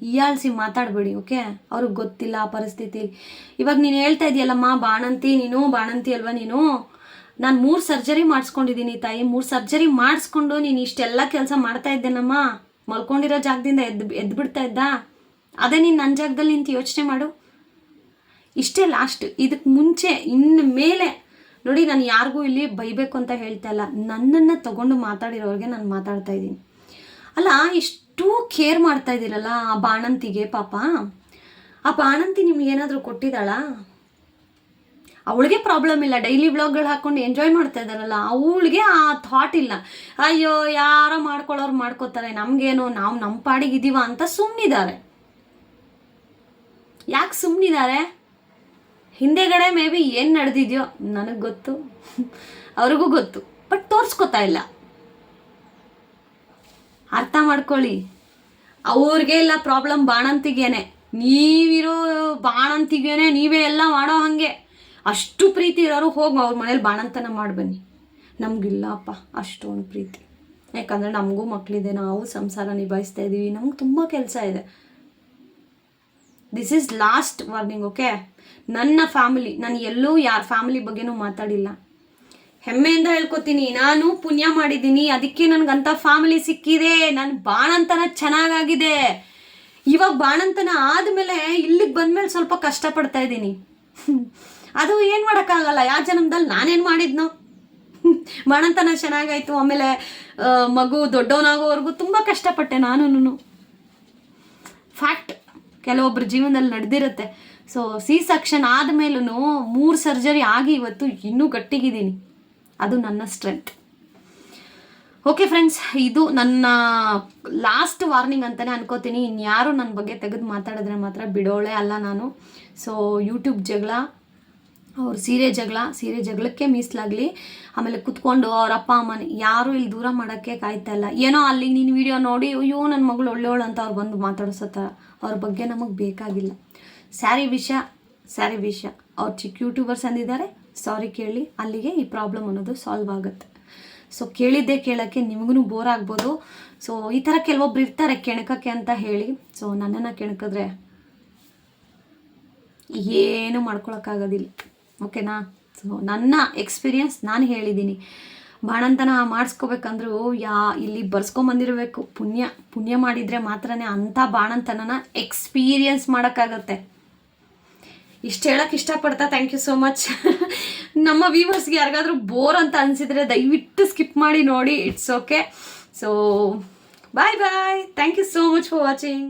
ಹೀಯಾಳಿಸಿ ಮಾತಾಡಬೇಡಿ, ಓಕೆ? ಅವ್ರಿಗೆ ಗೊತ್ತಿಲ್ಲ ಆ ಪರಿಸ್ಥಿತಿ. ಇವಾಗ ನೀನು ಹೇಳ್ತಾ ಇದೆಯಲ್ಲಮ್ಮ ಬಾಣಂತಿ, ನೀನು, ಬಾಣಂತಿ ಅಲ್ವಾ ನೀನು? ನಾನು ಮೂರು ಸರ್ಜರಿ ಮಾಡಿಸ್ಕೊಂಡಿದ್ದೀನಿ ತಾಯಿ. ಮೂರು ಸರ್ಜರಿ ಮಾಡಿಸ್ಕೊಂಡು ನೀನು ಇಷ್ಟೆಲ್ಲ ಕೆಲಸ ಮಾಡ್ತಾ ಇದ್ದೇನಮ್ಮ? ಮಲ್ಕೊಂಡಿರೋ ಜಾಗದಿಂದ ಎದ್ದು ಎದ್ದು ಬಿಡ್ತಾ ಇದ್ದ? ಅದೇ ನೀನು ನನ್ನ ಜಾಗದಲ್ಲಿ ನಿಂತು ಯೋಚನೆ ಮಾಡು. ಇಷ್ಟೇ ಲಾಸ್ಟ್ ಇದಕ್ಕೆ ಮುಂಚೆ ಇನ್ನು ಮೇಲೆ. ನೋಡಿ, ನಾನು ಯಾರಿಗೂ ಇಲ್ಲಿ ಬೈಬೇಕು ಅಂತ ಹೇಳ್ತಾ ಇಲ್ಲ. ನನ್ನನ್ನು ತಗೊಂಡು ಮಾತಾಡಿರೋರಿಗೆ ನಾನು ಮಾತಾಡ್ತಾ ಇದ್ದೀನಿ. ಅಲ್ಲ, ಇಷ್ಟು ಕೇರ್ ಮಾಡ್ತಾ ಇದ್ದೀರಲ್ಲ ಆ ಬಾಣಂತಿಗೆ ಪಾಪ? ಆ ಬಾಣಂತಿ ನಿಮ್ಗೆ ಏನಾದರೂ ಕೊಟ್ಟಿದ್ದಾಳಾ? ಅವಳಿಗೆ ಪ್ರಾಬ್ಲಮ್ ಇಲ್ಲ. ಡೈಲಿ ಬ್ಲಾಗ್ಗಳು ಹಾಕೊಂಡು ಎಂಜಾಯ್ ಮಾಡ್ತಾ ಇದ್ದಾರಲ್ಲ, ಅವಳಿಗೆ ಆ ಥಾಟ್ ಇಲ್ಲ. ಅಯ್ಯೋ, ಯಾರೋ ಮಾಡ್ಕೊಳ್ಳೋರು ಮಾಡ್ಕೋತಾರೆ, ನಮಗೇನು, ನಾವು ನಮ್ಮ ಪಾಡಿಗಿದ್ದೀವ ಅಂತ ಸುಮ್ಮನಿದ್ದಾರೆ ಯಾಕೆ ಸುಮ್ಮನಿದ್ದಾರೆ ಹಿಂದೆಗಡೆ ಮೇ ಬಿ ಏನು ನಡೆದಿದೆಯೋ ನನಗೆ ಗೊತ್ತು. ಅವ್ರಿಗೂ ಗೊತ್ತು, ಬಟ್ ತೋರಿಸ್ಕೊತಾ ಇಲ್ಲ. ಅರ್ಥ ಮಾಡ್ಕೊಳ್ಳಿ. ಅವ್ರಿಗೆ ಇಲ್ಲ ಪ್ರಾಬ್ಲಮ್ ಬಾಣಂತಿಗೇನೆ. ನೀವಿರೋ ಬಾಣಂತಿಗೇನೆ, ನೀವೇ ಎಲ್ಲ ಮಾಡೋ ಹಾಗೆ. ಅಷ್ಟು ಪ್ರೀತಿ ಇರೋರು ಹೋಗಿ, ಅವ್ರ ಮನೇಲಿ ಬಾಣಂತನ ಮಾಡಿ ಬನ್ನಿ. ನಮಗಿಲ್ಲಪ್ಪ, ಅಷ್ಟೊಂದು ಪ್ರೀತಿ. ಯಾಕಂದರೆ ನಮಗೂ ಮಕ್ಕಳಿದೆ ನಾವು ಸಂಸಾರ ನಿಭಾಯಿಸ್ತಾ ಇದ್ದೀವಿ ನಮ್ಗೆ ತುಂಬ ಕೆಲಸ ಇದೆ. This is last warning okay ನನ್ನ ಫ್ಯಾಮಿಲಿ ನಾನು ಎಲ್ಲೂ ಯಾರ ಫ್ಯಾಮಿಲಿ ಬಗ್ಗೆನೂ ಮಾತಾಡಿಲ್ಲ. ಹೆಮ್ಮೆಯಿಂದ ಹೇಳ್ಕೊತೀನಿ, ನಾನು ಪುಣ್ಯ ಮಾಡಿದ್ದೀನಿ, ಅದಕ್ಕೆ ನನಗಂಥ ಫ್ಯಾಮಿಲಿ ಸಿಕ್ಕಿದೆ ನನ್ನ ಬಾಣಂತನ ಚೆನ್ನಾಗಾಗಿದೆ. ಇವಾಗ ಬಾಣಂತನ ಆದಮೇಲೆ ಇಲ್ಲಿಗೆ ಬಂದಮೇಲೆ ಸ್ವಲ್ಪ ಕಷ್ಟಪಡ್ತಾ ಇದ್ದೀನಿ ಅದು ಏನು ಮಾಡೋಕ್ಕಾಗಲ್ಲ. ಯಾವ ಜನ್ಮದಲ್ಲಿ ನಾನೇನು ಮಾಡಿದ್ನೋ? ಮಣಂತನ ಚೆನ್ನಾಗಾಯ್ತು ಆಮೇಲೆ ಮಗು ದೊಡ್ಡವನಾಗೋವರೆಗೂ ತುಂಬ ಕಷ್ಟಪಟ್ಟೆ ನಾನು ಫ್ಯಾಕ್ಟ್ ಕೆಲವೊಬ್ಬರ ಜೀವನದಲ್ಲಿ ನಡೆದಿರುತ್ತೆ. ಸೊ ಸಿ ಸೆಕ್ಷನ್ ಆದಮೇಲೂ ಮೂರು ಸರ್ಜರಿ ಆಗಿ ಇವತ್ತು ಇನ್ನೂ ಗಟ್ಟಿಗಿದ್ದೀನಿ. ಅದು ನನ್ನ ಸ್ಟ್ರೆಂತ್ ಓಕೆ ಫ್ರೆಂಡ್ಸ್ ಇದು ನನ್ನ ಲಾಸ್ಟ್ ವಾರ್ನಿಂಗ್ ಅಂತಲೇ ಅನ್ಕೋತೀನಿ. ಇನ್ಯಾರು ನನ್ನ ಬಗ್ಗೆ ತೆಗೆದು ಮಾತಾಡಿದ್ರೆ ಮಾತ್ರ ಬಿಡೋಳೆ ಅಲ್ಲ ನಾನು. ಸೊ ಯೂಟ್ಯೂಬ್ ಜಗಳ ಅವ್ರ ಸೀರೆ ಜಗಳ, ಸೀರೆ ಜಗಳಕ್ಕೆ ಮೀಸಲಾಗಲಿ. ಆಮೇಲೆ ಕುತ್ಕೊಂಡು ಅವ್ರ ಅಪ್ಪ, ಅಮ್ಮನ ಯಾರು ಇಲ್ಲಿ ದೂರ ಮಾಡೋಕ್ಕೆ ಕಾಯ್ತಾ ಇಲ್ಲ. ಏನೋ ಅಲ್ಲಿ ನೀನು ವಿಡಿಯೋ ನೋಡಿ, ಅಯ್ಯೋ ನನ್ನ ಮಗಳು ಒಳ್ಳೆಯವಳು ಅಂತ ಅವ್ರು ಬಂದು ಮಾತಾಡಿಸತ್ತ ಅವ್ರ ಬಗ್ಗೆ ನಮಗೆ ಬೇಕಾಗಿಲ್ಲ. ಸ್ಯಾರಿ ವಿಷ ಸ್ಯಾರಿ ವಿಷ. ಅವ್ರು ಚಿಕ್ಕ ಯೂಟ್ಯೂಬರ್ಸ್ ಅಂದಿದ್ದಾರೆ. ಸಾರಿ ಕೇಳಿ, ಅಲ್ಲಿಗೆ ಈ ಪ್ರಾಬ್ಲಮ್ ಅನ್ನೋದು ಸಾಲ್ವ್ ಆಗುತ್ತೆ. ಸೊ ಕೇಳಿದ್ದೆ ಕೇಳೋಕ್ಕೆ ನಿಮಗೂ ಬೋರ್ ಆಗ್ಬೋದು. ಸೊ ಈ ಥರ ಕೆಲವೊಬ್ರು ಇರ್ತಾರೆ ಕೆಣಕಕ್ಕೆ ಅಂತ ಹೇಳಿ. ಸೊ ನನ್ನನ್ನು ಕೆಣಕಿದ್ರೆ ಏನು ಮಾಡ್ಕೊಳಕ್ಕಾಗೋದಿಲ್ಲ. ಓಕೆನಾ? ಸೊ ನನ್ನ ಎಕ್ಸ್ಪೀರಿಯನ್ಸ್ ನಾನು ಹೇಳಿದ್ದೀನಿ ಬಾಣಂತನ ಮಾಡಿಸ್ಕೋಬೇಕಂದ್ರೂ ಯಾ, ಇಲ್ಲಿ ಬರ್ಸ್ಕೊಂಬಂದಿರಬೇಕು. ಪುಣ್ಯ ಪುಣ್ಯ ಮಾಡಿದರೆ ಮಾತ್ರನೇ ಅಂಥ ಬಾಣಂತನನ ಎಕ್ಸ್ಪೀರಿಯನ್ಸ್ ಮಾಡೋಕ್ಕಾಗತ್ತೆ. ಇಷ್ಟು ಹೇಳಕ್ಕೆ ಇಷ್ಟಪಡ್ತಾ ಥ್ಯಾಂಕ್ ಯು ಸೋ ಮಚ್ ನಮ್ಮ ವ್ಯೂವರ್ಸ್ಗೆ ಯಾರಿಗಾದ್ರೂ ಬೋರ್ ಅಂತ ಅನಿಸಿದರೆ ದಯವಿಟ್ಟು ಸ್ಕಿಪ್ ಮಾಡಿ ನೋಡಿ it's okay so bye bye thank you so much for watching